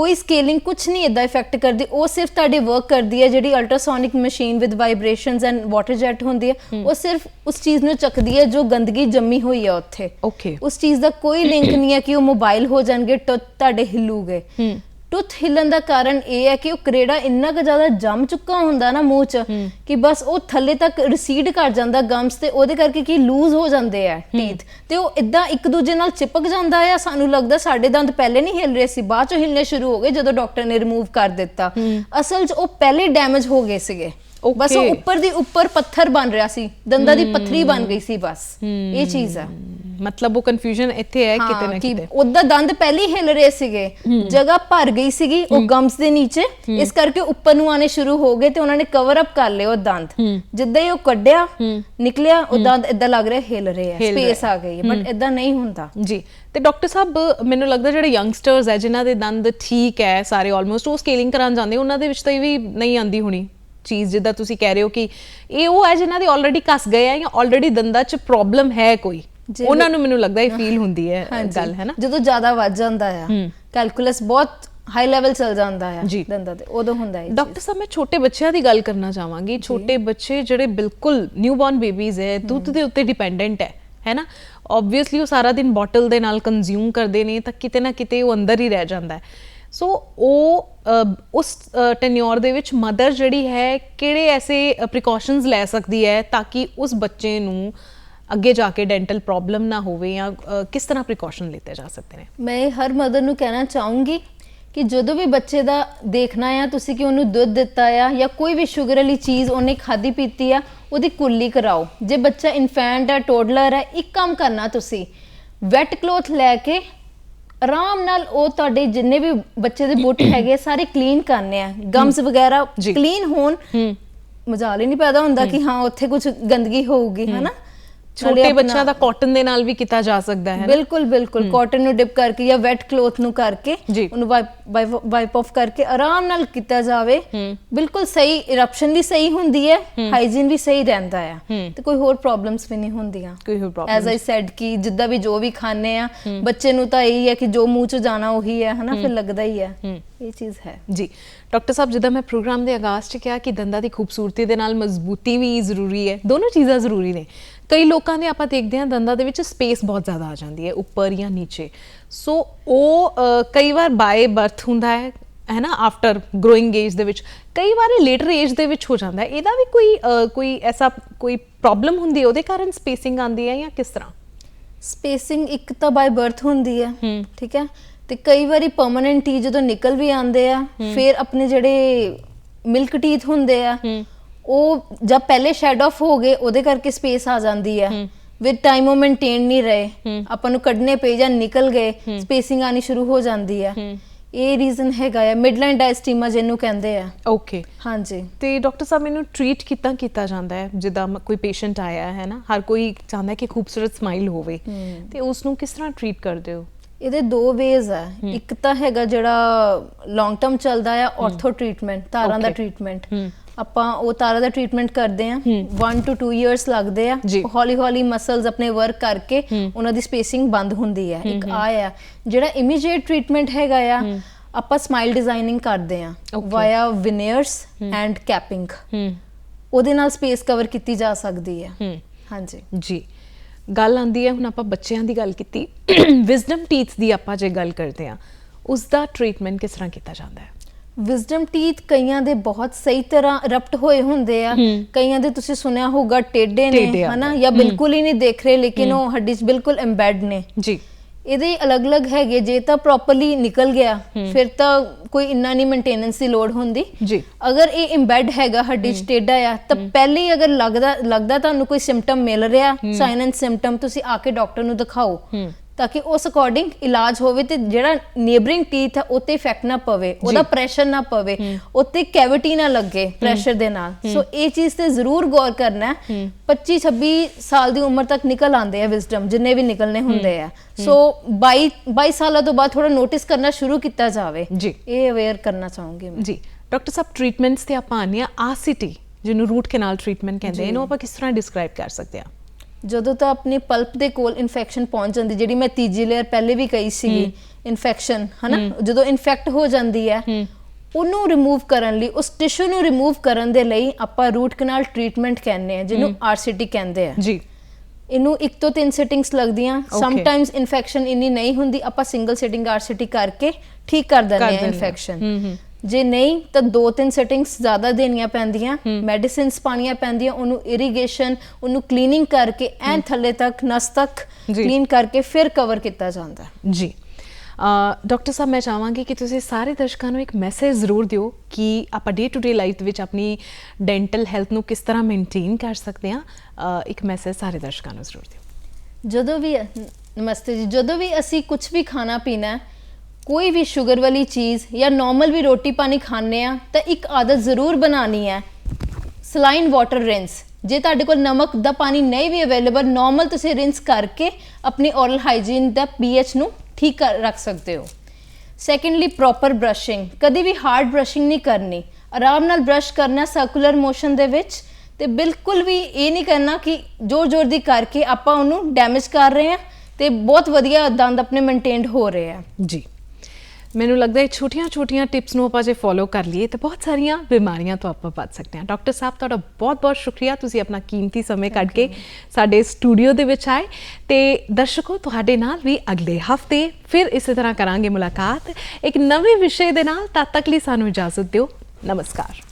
ਕੋਈ ਸਕੇਲਿੰਗ ਕੁਝ ਨਹੀਂ ਇਦਾਂ ਇਫੈਕਟ ਕਰਦੀ ਉਹ ਸਿਰਫ ਤੁਹਾਡੇ ਵਰਕ ਕਰਦੀ ਹੈ ਜਿਹੜੀ ultrasonic machine with vibrations and water jet ਹੁੰਦੀ ਹੈ ਉਹ ਸਿਰਫ ਉਸ ਚੀਜ਼ ਨੂੰ ਚੱਕਦੀ ਹੈ ਜੋ ਗੰਦਗੀ ਜੰਮੀ ਹੋਈ ਹੈ ਉੱਥੇ। ਓਕੇ ਉਸ ਚੀਜ਼ ਦਾ ਕੋਈ ਲਿੰਕ ਨਹੀਂ ਹੈ ਕਿ ਉਹ ਮੋਬਾਈਲ ਹੋ ਜਾਣਗੇ ਤੁਹਾਡੇ ਹਿੱਲੂਗੇ। ਟੁੱਥ ਹਿੱਲਣ ਦਾ ਕਾਰਨ ਇਹ ਹੈ ਕਿ ਉਹ ਕਰੇੜਾ ਇੰਨਾ ਕੁ ਜ਼ਿਆਦਾ ਜੰਮ ਚੁੱਕਾ ਹੁੰਦਾ ਨਾ ਮੂੰਹ 'ਚ ਕਿ ਬਸ ਉਹ ਥੱਲੇ ਤੱਕ ਰਿਸੀਡ ਕਰ ਜਾਂਦਾ ਗਮਸ ਤੇ ਉਹਦੇ ਕਰਕੇ ਕੀ ਲੂਜ਼ ਹੋ ਜਾਂਦੇ ਆ ਟੀਥ ਤੇ ਉਹ ਇਦਾਂ ਇੱਕ ਦੂਜੇ ਨਾਲ ਚਿਪਕ ਜਾਂਦਾ ਆ। ਸਾਨੂੰ ਲੱਗਦਾ ਸਾਡੇ ਦੰਦ ਪਹਿਲੇ ਨਹੀਂ ਹਿੱਲ ਰਹੇ ਸੀ ਬਾਅਦ 'ਚ ਹਿੱਲਣੇ ਸ਼ੁਰੂ ਹੋ ਗਏ ਜਦੋਂ ਡਾਕਟਰ ਨੇ ਰਿਮੂਵ ਕਰ ਦਿੱਤਾ। ਅਸਲ 'ਚ ਉਹ ਪਹਿਲੇ ਡੈਮੇਜ ਹੋ ਗਏ ਸੀਗੇ। ਬਸ ਉਹ. ਉੱਪਰ ਦੀ ਉੱਪਰ ਪੱਥਰ ਬਣ ਰਿਹਾ ਸੀ ਦੰਦਾਂ ਦੀ ਪੱਥਰੀ ਬਣ ਗਈ ਸੀ ਬਸ। ਇਹ ਚੀਜ਼ ਆ। ਮਤਲਬ ਉਹ ਕਨਫਿਊਜ਼ਨ ਇੱਥੇ ਹੈ ਕਿਤੇ ਨਾ ਕਿਤੇ। ਉਹਦਾ ਦੰਦ ਪਹਿਲੇ ਹੀ ਹਿਲ ਰਹੇ ਸੀਗੇ ਜਗ੍ਹਾ ਭਰ ਗਈ ਸੀਗੀ ਉਹ ਗਮਸ ਦੇ ਨੀਚੇ ਇਸ ਕਰਕੇ ਉੱਪਰ ਨੂੰ ਆਣੇ ਸ਼ੁਰੂ ਹੋ ਗਏ ਤੇ ਉਹਨਾਂ ਨੇ ਕਵਰ ਅਪ ਕਰ ਲਏ ਉਹ ਦੰਦ। ਜਿੱਦਾਂ ਹੀ ਉਹ ਕੱਢਿਆ ਨਿਕਲਿਆ ਉਹ ਦੰਦ ਇਦਾਂ ਲੱਗ ਰਿਹਾ ਹਿਲ ਰਹੇ ਸਪੇਸ ਆ ਗਈ ਬਟ ਇਦਾਂ ਨਹੀਂ ਹੁੰਦਾ। ਜੀ ਤੇ ਡਾਕਟਰ ਸਾਹਿਬ ਮੈਨੂੰ ਲੱਗਦਾ ਜਿਹੜੇ ਯੰਗਸਟਰਸ ਹੈ ਜਿਨ੍ਹਾਂ ਦੇ ਦੰਦ ਠੀਕ ਹੈ ਸਾਰੇ ਆਲਮੋਸਟ ਉਹ ਸਕੇਲਿੰਗ ਕਰਾਉਣ ਜਾਂਦੇ ਉਹਨਾਂ ਦੇ ਵਿੱਚ ਤਾਂ ਇਹ ਵੀ ਨਹੀਂ ਆਂਦੀ ਹੋਣੀ ਚੀਜ਼ ਜਿੱਦਾਂ ਤੁਸੀਂ ਕਹਿ ਰਹੇ ਹੋ ਕਿ ਇਹ ਉਹ ਹੈ ਜਿਨ੍ਹਾਂ ਦੇ ਆਲਰੇਡੀ ਕੱਸ ਗਏ ਆ ਜਾਂ ਆਲਰੇਡੀ ਦੰਦਾਂ 'ਚ ਪ੍ਰੋਬਲਮ ਹੈ ਕੋਈ? ਉਹਨਾਂ ਨੂੰ ਮੈਨੂੰ ਲੱਗਦਾ ਇਹ ਫੀਲ ਹੁੰਦੀ ਹੈ ਗੱਲ ਹੈ ਨਾ ਜਦੋਂ ਜ਼ਿਆਦਾ ਵੱਧ ਜਾਂਦਾ ਆ ਕੈਲਕੂਲਸ ਬਹੁਤ ਹਾਈ ਲੈਵਲ ਚਲ ਜਾਂਦਾ ਆ। ਦੰਦਾਂ ਤੇ ਉਦੋਂ ਹੁੰਦਾ ਹੈ ਡਾਕਟਰ ਸਾਹਿਬ ਮੈਂ ਛੋਟੇ ਬੱਚਿਆਂ ਦੀ ਗੱਲ ਕਰਨਾ ਚਾਹਾਂਗੀ। ਛੋਟੇ ਬੱਚੇ ਜਿਹੜੇ ਬਿਲਕੁਲ ਨਿਊਬੋਰਨ ਬੇਬੀਜ਼ ਹੈ ਦੁੱਧ ਦੇ ਉੱਤੇ ਡਿਪੈਂਡੈਂਟ ਹੈ ਹੈ ਨਾ ਆਬਵੀਅਸਲੀ ਉਹ ਸਾਰਾ ਦਿਨ ਬੋਟਲ ਦੇ ਨਾਲ ਕੰਜ਼ਿਊਮ ਕਰਦੇ ਨੇ ਤਾਂ ਕਿਤੇ ਨਾ ਕਿਤੇ ਉਹ ਅੰਦਰ ਹੀ ਰਹਿ ਜਾਂਦਾ ਹੈ। ਸੋ ਉਹ ਉਸ ਟੈਨਿਓਰ ਦੇ ਵਿੱਚ ਮਦਰ ਜਿਹੜੀ ਹੈ ਕਿਹੜੇ ਐਸੇ ਪ੍ਰੀਕਾਸ਼ਨਸ ਲੈ ਸਕਦੀ ਹੈ ਤਾਂ ਕਿ ਉਸ ਬੱਚੇ ਨੂੰ ਅੱਗੇ ਜਾ ਕੇ ਡੈਂਟਲ ਪ੍ਰੋਬਲਮ ਨਾ ਹੋਵੇ ਜਾਂ ਕਿਸ ਤਰ੍ਹਾਂ ਪ੍ਰੀਕਾਸ਼ਨ ਲਿੱਤੇ ਜਾ ਸਕਦੇ ਨੇ? ਮੈਂ ਹਰ ਮਦਰ ਨੂੰ ਕਹਿਣਾ ਚਾਹੂੰਗੀ ਕਿ ਜਦੋਂ ਵੀ ਬੱਚੇ ਦਾ ਦੇਖਣਾ ਆ ਤੁਸੀਂ ਕਿ ਉਹਨੂੰ ਦੁੱਧ ਦਿੱਤਾ ਆ ਜਾਂ ਕੋਈ ਵੀ ਸ਼ੂਗਰ ਵਾਲੀ ਚੀਜ਼ ਉਹਨੇ ਖਾਦੀ ਪੀਤੀ ਆ ਉਹਦੀ ਕੁੱਲੀ ਕਰਾਓ। ਜੇ ਬੱਚਾ ਇਨਫੈਂਟ ਹੈ ਟੋਡਲਰ ਹੈ ਇੱਕ ਕੰਮ ਕਰਨਾ ਤੁਸੀਂ ਵੈਟ ਕਲੋਥ ਲੈ ਕੇ ਆਰਾਮ ਨਾਲ ਉਹ ਤੁਹਾਡੇ ਜਿੰਨੇ ਵੀ ਬੱਚੇ ਦੇ ਬੁੱਟ ਹੈਗੇ ਆ, ਸਾਰੇ ਕਲੀਨ ਕਰਨੇ ਆ। ਗਮਸ ਵਗੈਰਾ। ਕਲੀਨ ਹੋਣ ਮਜਾਲ ਹੀ ਨਹੀਂ ਪੈਦਾ ਹੁੰਦਾ ਕਿ ਹਾਂ। ਉੱਥੇ ਕੁਝ ਗੰਦਗੀ ਹੋਊਗੀ ਹਨਾ? ਛੋਟੇ ਬੱਚਿਆਂ ਦਾ ਕਾਟਨ ਦੇ ਨਾਲ ਵੀ ਕੀਤਾ ਜਾ ਸਕਦਾ ਹੈ ਬਿਲਕੁਲ ਬਿਲਕੁਲ। ਕਾਟਨ ਨੂੰ ਡਿਪ ਕਰਕੇ ਜਾਂ ਵੈਟ ਕਲੋਥ ਨੂੰ ਕਰਕੇ। ਉਹਨੂੰ ਵਾਈਪ ਆਫ ਕਰਕੇ ਆਰਾਮ ਨਾਲ ਕੀਤਾ ਜਾਵੇ। ਬਿਲਕੁਲ ਸਹੀ ਇਰਪਸ਼ਨ ਵੀ ਸਹੀ ਹੁੰਦੀ ਹੈ ਹਾਈਜੀਨ ਵੀ ਸਹੀ ਰਹਿੰਦਾ ਆ ਤੇ ਕੋਈ ਹੋਰ ਪ੍ਰੋਬਲਮਸ ਵੀ ਨਹੀਂ ਹੁੰਦੀਆਂ। ਕੋਈ ਹੋਰ problem ਐਜ਼ ਆਈ ਸੈਡ ਕਿ ਜਿੱਦਾਂ ਵੀ ਜੋ ਵੀ ਖਾਣੇ ਆ ਬੱਚੇ ਨੂੰ ਤਾਂ ਇਹੀ ਹੈ ਕਿ ਜੋ ਮੂੰਹ ਚ ਜਾਣਾ ਉਹੀ ਹੈ ਹਨਾ? ਫਿਰ ਲੱਗਦਾ ਹੀ ਹੈ। ਇਹ ਚੀਜ਼ ਹੈ। ਜੀ। ਡਾਕਟਰ ਸਾਹਿਬ ਜਿੱਦਾਂ ਮੈਂ ਪ੍ਰੋਗਰਾਮ ਦੇ ਆਗਾਜ਼ 'ਚ ਕਿਹਾ ਕਿ ਦੰਦਾਂ ਦੀ ਖੂਬਸੂਰਤੀ ਦੇ ਨਾਲ ਮਜ਼ਬੂਤੀ ਵੀ ਜ਼ਰੂਰੀ ਹੈ। ਦੋਨੋਂ ਚੀਜ਼ਾਂ ਜ਼ਰੂਰੀ ਨੇ। ਕਈ ਲੋਕਾਂ ਦੇ ਆਪਾਂ ਦੇਖਦੇ ਹਾਂ ਦੰਦਾਂ ਦੇ ਵਿੱਚ ਸਪੇਸ ਬਹੁਤ ਜ਼ਿਆਦਾ ਆ ਜਾਂਦੀ ਹੈ ਉੱਪਰ ਜਾਂ ਨੀਚੇ। ਸੋ ਉਹ ਅ, ਕਈ ਵਾਰ ਬਾਏ ਬਰਥ ਹੁੰਦਾ ਹੈ ਹੈ ਨਾ ਆਫਟਰ ਗਰੋਇੰਗ ਏਜ ਦੇ ਵਿੱਚ। ਕਈ ਵਾਰ ਲੇਟਰ ਏਜ ਦੇ ਵਿੱਚ ਹੋ ਜਾਂਦਾ ਹੈ। ਇਹਦਾ ਵੀ ਕੋਈ ਅ, ਕੋਈ ਐਸਾ ਕੋਈ ਪ੍ਰੋਬਲਮ ਹੁੰਦੀ ਹੈ? ਉਹਦੇ ਕਾਰਨ ਸਪੇਸਿੰਗ ਆਉਂਦੀ ਹੈ ਜਾਂ ਕਿਸ ਤਰ੍ਹਾਂ? ਸਪੇਸਿੰਗ ਇੱਕ ਤਾਂ ਬਾਈ ਬਰਥ ਹੁੰਦੀ ਹੈ ਠੀਕ ਹੈ? ਤੇ ਕਈ ਵਾਰੀ ਪਰਮਨੈਂਟ ਟੀ ਜਦੋਂ ਨਿਕਲ ਵੀ ਆਉਂਦੇ ਆ ਫਿਰ ਆਪਣੇ ਜਿਹੜੇ ਮਿਲਕ ਟੀਥ ਹੁੰਦੇ ਆ ਉਹ ਜਦ ਪਹਿਲੇ ਸ਼ੈਡ ਆਫ ਹੋ ਗਏ ਉਹਦੇ ਕਰਕੇ ਸਪੇਸ ਆ ਜਾਂਦੀ ਹੈ। ਵਿਦ ਟਾਈਮ ਉਹ ਮੇਨਟੇਨ ਨਹੀਂ ਰਹੇ। ਆਪਾਂ ਨੂੰ ਕੱਢਨੇ ਪਏ ਜਾਂ ਨਿਕਲ ਗਏ ਸਪੇਸਿੰਗ ਆਣੀ ਸ਼ੁਰੂ ਹੋ ਜਾਂਦੀ ਹੈ। ਇਹ ਰੀਜ਼ਨ ਹੈਗਾ ਆ। ਮਿਡਲਾਈਨ ਡਾਇਸਟੀਮਾ ਜਿਹਨੂੰ ਕਹਿੰਦੇ ਆ। ਓਕੇ ਹਾਂਜੀ। ਤੇ ਡਾਕਟਰ ਸਾਹਿਬ ਮੈਨੂੰ ਟ੍ਰੀਟ ਕਿੱਦਾਂ ਕੀਤਾ ਜਾਂਦਾ ਹੈ? ਜਿੱਦਾਂ ਕੋਈ ਪੇਸ਼ੈਂਟ ਆਇਆ ਹੈ ਨਾ ਹਰ ਕੋਈ ਚਾਹੁੰਦਾ ਹੈ ਕਿ ਖੂਬਸੂਰਤ ਸਮਾਈਲ ਹੋਵੇ। ਤੇ ਉਸ ਨੂੰ ਕਿਸ ਤਰ੍ਹਾਂ ਟ੍ਰੀਟ ਕਰਦੇ ਹੋ? ਇਹਦੇ ਦੋ ਵੇਜ਼ ਆ। ਇੱਕ ਤਾਂ ਹੈਗਾ ਜਿਹੜਾ ਲੌਂਗ ਟਰਮ ਚੱਲਦਾ ਆ ਆਰਥੋ ਟ੍ਰੀਟਮੈਂਟ ਤਾਰਾਂ ਦਾ. ਟ੍ਰੀਟਮੈਂਟ। ਆਪਾਂ ਉਹ ਤਾਰਾਂ ਦਾ ਟ੍ਰੀਟਮੈਂਟ ਕਰਦੇ ਆ 1 ਟੂ 2 ਇਅਰਸ ਲੱਗਦੇ ਆ। ਹੌਲੀ ਹੌਲੀ ਮਸਲਸ ਆਪਣੇ ਵਰਕ ਕਰਕੇ ਉਹਨਾਂ ਦੀ ਸਪੇਸਿੰਗ ਬੰਦ ਹੁੰਦੀ ਹੈ। ਇੱਕ ਆ ਆ। ਜਿਹੜਾ ਇਮੀਡੀਏਟ ਟ੍ਰੀਟਮੈਂਟ ਹੈਗਾ ਆ ਆਪਾਂ ਸਮਾਈਲ ਡਿਜ਼ਾਈਨਿੰਗ ਕਰਦੇ ਆ. ਵਾਇਆ ਵਿਨਿਅਰਸ ਐਂਡ ਕੈਪਿੰਗ ਉਹਦੇ ਨਾਲ ਸਪੇਸ ਕਵਰ ਕੀਤੀ ਜਾ ਸਕਦੀ ਹੈ। ਹੂੰ। ਹਾਂਜੀ। ਜੀ। ਗੱਲ ਆਂਦੀ ਹੈ ਹੁਣ ਆਪਾਂ ਬੱਚਿਆਂ ਦੀ ਗੱਲ ਕੀਤੀ। [clears throat] ਵਿਜ਼ਡਮ ਟੀਥ ਦੀ ਆਪਾਂ ਜੇ ਗੱਲ ਕਰਦੇ ਆ ਉਸ ਦਾ ਟ੍ਰੀਟਮੈਂਟ ਕਿਸ ਤਰ੍ਹਾਂ ਕੀਤਾ ਜਾਂਦਾ ਹੈ? ਵਿਜ਼ਡਮ ਟੀਥ ਕਈਆਂ ਦੇ ਬਹੁਤ ਸਹੀ ਤਰ੍ਹਾਂ ਰਪਟ ਹੋਏ ਹੁੰਦੇ ਆ। ਕਈਆਂ ਦੇ ਤੁਸੀਂ ਸੁਣਿਆ ਹੋਊਗਾ ਟੇਡੇ ਨੇ ਹਨਾ। ਜਾਂ ਬਿਲਕੁਲ ਹੀ ਨਹੀਂ ਦੇਖ ਰਹੇ ਲੇਕਿਨ ਉਹ ਹੱਡੀ 'ਚ ਬਿਲਕੁਲ ਐਮਬੈਡ ਨੇ। ਜੀ। ਇਹਦੇ ਅਲੱਗ-ਅਲੱਗ ਹੈਗੇ ਜੇ ਤਾਂ ਪ੍ਰੋਪਰਲੀ ਨਿਕਲ ਗਿਆ ਫਿਰ ਤਾਂ ਕੋਈ ਇੰਨਾ ਨਹੀਂ ਮੇਨਟੇਨੈਂਸ ਦੀ ਲੋੜ ਹੁੰਦੀ। ਜੀ। ਅਗਰ ਇਹ ਇੰਬੈਡ ਹੈਗਾ ਹੱਡੀ 'ਚ ਟੇਢਾ ਆ ਤਾਂ ਪਹਿਲੇ ਹੀ ਅਗਰ ਲੱਗਦਾ ਲੱਗਦਾ ਤੁਹਾਨੂੰ ਕੋਈ ਸਿੰਪਟਮ ਮਿਲ ਰਿਹਾ ਸਾਈਨ ਐਂਡ ਸਿੰਪਟਮ ਤੁਸੀਂ ਆ ਕੇ ਡਾਕਟਰ ਨੂੰ ਦਿਖਾਓ। ਤਾਂ ਕਿ ਉਸ ਅਕੋਰਡਿੰਗ ਇਲਾਜ ਹੋਵੇ ਤੇ ਜਿਹੜਾ ਨੇਬਰਿੰਗ ਟੀਥ ਹੈ ਉੱਤੇ ਇਫੈਕਟ ਨਾ ਪਵੇ ਉਹਦਾ ਪ੍ਰੈਸ਼ਰ ਨਾ ਪਵੇ ਉੱਤੇ ਕੈਵਿਟੀ ਨਾ ਲੱਗੇ ਪ੍ਰੈਸ਼ਰ ਦੇ ਨਾਲ। ਸੋ ਇਹ ਚੀਜ਼ ਤੇ ਜ਼ਰੂਰ ਗੌਰ ਕਰਨਾ ਹੈ। 25 26 ਸਾਲ ਦੀ ਉਮਰ ਤੱਕ ਨਿਕਲ ਆਉਂਦੇ ਆ ਵਿਜ਼ਡਮ ਜਿੰਨੇ ਵੀ ਨਿਕਲਨੇ ਹੁੰਦੇ ਆ। ਸੋ 22 22 ਸਾਲਾਂ ਤੋਂ ਬਾਅਦ ਥੋੜਾ ਨੋਟਿਸ ਕਰਨਾ ਸ਼ੁਰੂ ਕੀਤਾ ਜਾਵੇ। ਜੀ। ਇਹ ਅਵੇਅਰ ਕਰਨਾ ਚਾਹੂੰਗੀ ਮੈਂ। ਜੀ। ਡਾਕਟਰ ਸਾਹਿਬ ਟ੍ਰੀਟਮੈਂਟਸ ਤੇ ਆਪਾਂ ਆਨੇ ਆ ਜਿਹਨੂੰ ਰੂਟ ਕੈਨਾਲ ਟ੍ਰੀਟਮੈਂਟ ਕਹਿੰਦੇ ਇਹਨੂੰ ਆਪਾਂ ਕਿਸ ਤਰ੍ਹਾਂ ਡਿਸਕ੍ਰਾਈਬ ਕਰ ਸਕਦੇ ਆ ਜਦੋਂ ਤਾਂ ਆਪਣੀ ਪਲਪ ਦੇ ਕੋਲ ਇਨਫੈਕਸ਼ਨ ਪਹੁੰਚ ਜਾਂਦੀ ਜਿਹੜੀ ਮੈਂ ਤੀਜੀ ਲੇਅਰ ਪਹਿਲੇ ਵੀ ਕਹੀ ਸੀਗੀ ਇਨਫੈਕਸ਼ਨ ਹਨਾ? ਜਦੋਂ ਇਨਫੈਕਟ ਹੋ ਜਾਂਦੀ ਹੈ ਉਹਨੂੰ ਰਿਮੂਵ ਕਰਨ ਲਈ ਉਸ ਟਿਸ਼ੂ ਨੂੰ ਰਿਮੂਵ ਕਰਨ ਦੇ ਲਈ ਆਪਾਂ ਰੂਟ ਕਨਾਲ ਟ੍ਰੀਟਮੈਂਟ ਕਹਿੰਦੇ ਆ ਜਿਹਨੂੰ ਆਰਸੀਟੀ ਕਹਿੰਦੇ ਆ। ਜੀ। ਇਹਨੂੰ ਇੱਕ ਤੋਂ ਤਿੰਨ ਸਿਟਿੰਗਸ ਲੱਗਦੀਆਂ। Okay. ਸਮਟਾਈਮਸ ਇਨਫੈਕਸ਼ਨ ਇੰਨੀ ਨਹੀਂ ਹੁੰਦੀ ਆਪਾਂ ਸਿੰਗਲ ਸਿਟਿੰਗ ਆਰਸੀਟੀ ਕਰਕੇ ਠੀਕ ਕਰ ਦਿੰਦੇ ਆ। ਇਨਫੈਕਸ਼ਨ ਜੇ ਨਹੀਂ ਤਾਂ ਦੋ ਤਿੰਨ ਸੈਟਿੰਗਸ ਜ਼ਿਆਦਾ ਦੇਣੀਆਂ ਪੈਂਦੀਆਂ ਮੈਡੀਸਿਨਸ ਪਾਣੀਆਂ ਪੈਂਦੀਆਂ ਉਹਨੂੰ ਇਰੀਗੇਸ਼ਨ ਉਹਨੂੰ ਕਲੀਨਿੰਗ ਕਰਕੇ ਐਨ ਥੱਲੇ ਤੱਕ ਨਸ ਤੱਕ। ਕਲੀਨ ਕਰਕੇ ਫਿਰ ਕਵਰ ਕੀਤਾ ਜਾਂਦਾ। ਜੀ। ਡਾਕਟਰ ਸਾਹਿਬ ਮੈਂ ਚਾਹਾਂਗੀ ਕਿ ਤੁਸੀਂ ਸਾਰੇ ਦਰਸ਼ਕਾਂ ਨੂੰ ਇੱਕ ਮੈਸੇਜ ਜ਼ਰੂਰ ਦਿਓ ਕਿ ਆਪਾਂ ਡੇ ਟੂ ਡੇ ਲਾਈਫ ਦੇ ਵਿੱਚ ਆਪਣੀ ਡੈਂਟਲ ਹੈਲਥ ਨੂੰ ਕਿਸ ਤਰ੍ਹਾਂ ਮੇਨਟੇਨ ਕਰ ਸਕਦੇ ਹਾਂ। ਇੱਕ ਮੈਸੇਜ ਸਾਰੇ ਦਰਸ਼ਕਾਂ ਨੂੰ ਜ਼ਰੂਰ ਦਿਓ। ਜਦੋਂ ਵੀ ਨਮਸਤੇ ਜੀ ਜਦੋਂ ਵੀ ਅਸੀਂ ਕੁਝ ਵੀ ਖਾਣਾ ਪੀਣਾ ਹੈ, ਕੋਈ ਵੀ ਸ਼ੂਗਰ ਵਾਲੀ ਚੀਜ਼ ਜਾਂ ਨਾਰਮਲ ਵੀ ਰੋਟੀ ਪਾਣੀ ਖਾਂਦੇ ਆ ਤਾਂ ਇੱਕ ਆਦਤ ਜ਼ਰੂਰ ਬਣਾਣੀ ਹੈ। ਸਲਾਈਨ ਵਾਟਰ ਰਿੰਸ ਜੇ ਤੁਹਾਡੇ ਕੋਲ ਨਮਕ ਦਾ ਪਾਣੀ ਨਹੀਂ ਵੀ ਅਵੇਲੇਬਲ ਨਾਰਮਲ ਤੁਸੀਂ ਰਿੰਸ ਕਰਕੇ ਆਪਣੀ ਔਰਲ ਹਾਈਜੀਨ ਦਾ pH ਨੂੰ ਠੀਕ ਕਰ, ਰੱਖ ਸਕਦੇ ਹੋ। ਸੈਕੰਡਲੀ ਪ੍ਰੋਪਰ ਬ੍ਰਸ਼ਿੰਗ ਕਦੇ ਵੀ ਹਾਰਡ ਬ੍ਰਸ਼ਿੰਗ ਨਹੀਂ ਕਰਨੀ। ਆਰਾਮ ਨਾਲ ਬ੍ਰਸ਼ ਕਰਨਾ ਸਰਕੂਲਰ ਮੋਸ਼ਨ ਦੇ ਵਿੱਚ ਤੇ ਬਿਲਕੁਲ ਵੀ ਇਹ ਨਹੀਂ ਕਰਨਾ ਕਿ ਜ਼ੋਰ ਜ਼ੋਰ ਦੀ ਕਰਕੇ ਆਪਾਂ ਉਹਨੂੰ ਡੈਮੇਜ ਕਰ ਰਹੇ ਹਾਂ ਤੇ ਬਹੁਤ ਵਧੀਆ ਦੰਦ ਆਪਣੇ ਮੇਨਟੇਨਡ ਹੋ ਰਹੇ ਆ। ਜੀ। ਮੈਨੂੰ ਲੱਗਦਾ ਹੈ ਛੋਟੀਆਂ-ਛੋਟੀਆਂ ਟਿਪਸ ਨੂੰ ਆਪਾਂ ਜੇ ਫੋਲੋ ਕਰ ਲਈਏ ਤਾਂ ਬਹੁਤ ਸਾਰੀਆਂ ਬਿਮਾਰੀਆਂ ਤੋਂ ਆਪਾਂ ਬਚ ਸਕਦੇ ਹਾਂ। ਡਾਕਟਰ ਸਾਹਿਬ ਤੁਹਾਡਾ ਬਹੁਤ-ਬਹੁਤ ਸ਼ੁਕਰੀਆ। ਤੁਸੀਂ ਆਪਣਾ ਕੀਮਤੀ ਸਮੇਂ ਕੱਢ ਕੇ ਸਾਡੇ ਸਟੂਡੀਓ ਦੇ ਵਿੱਚ ਆਏ ਤੇ ਦਰਸ਼ਕੋ ਤੁਹਾਡੇ ਨਾਲ ਵੀ ਅਗਲੇ ਹਫ਼ਤੇ ਫਿਰ ਇਸੇ ਤਰ੍ਹਾਂ ਕਰਾਂਗੇ ਮੁਲਾਕਾਤ। ਇੱਕ ਨਵੇਂ ਵਿਸ਼ੇ ਦੇ ਨਾਲ ਤਦ ਤੱਕ ਲਈ ਸਾਨੂੰ ਇਜਾਜ਼ਤ ਦਿਓ। ਨਮਸਕਾਰ।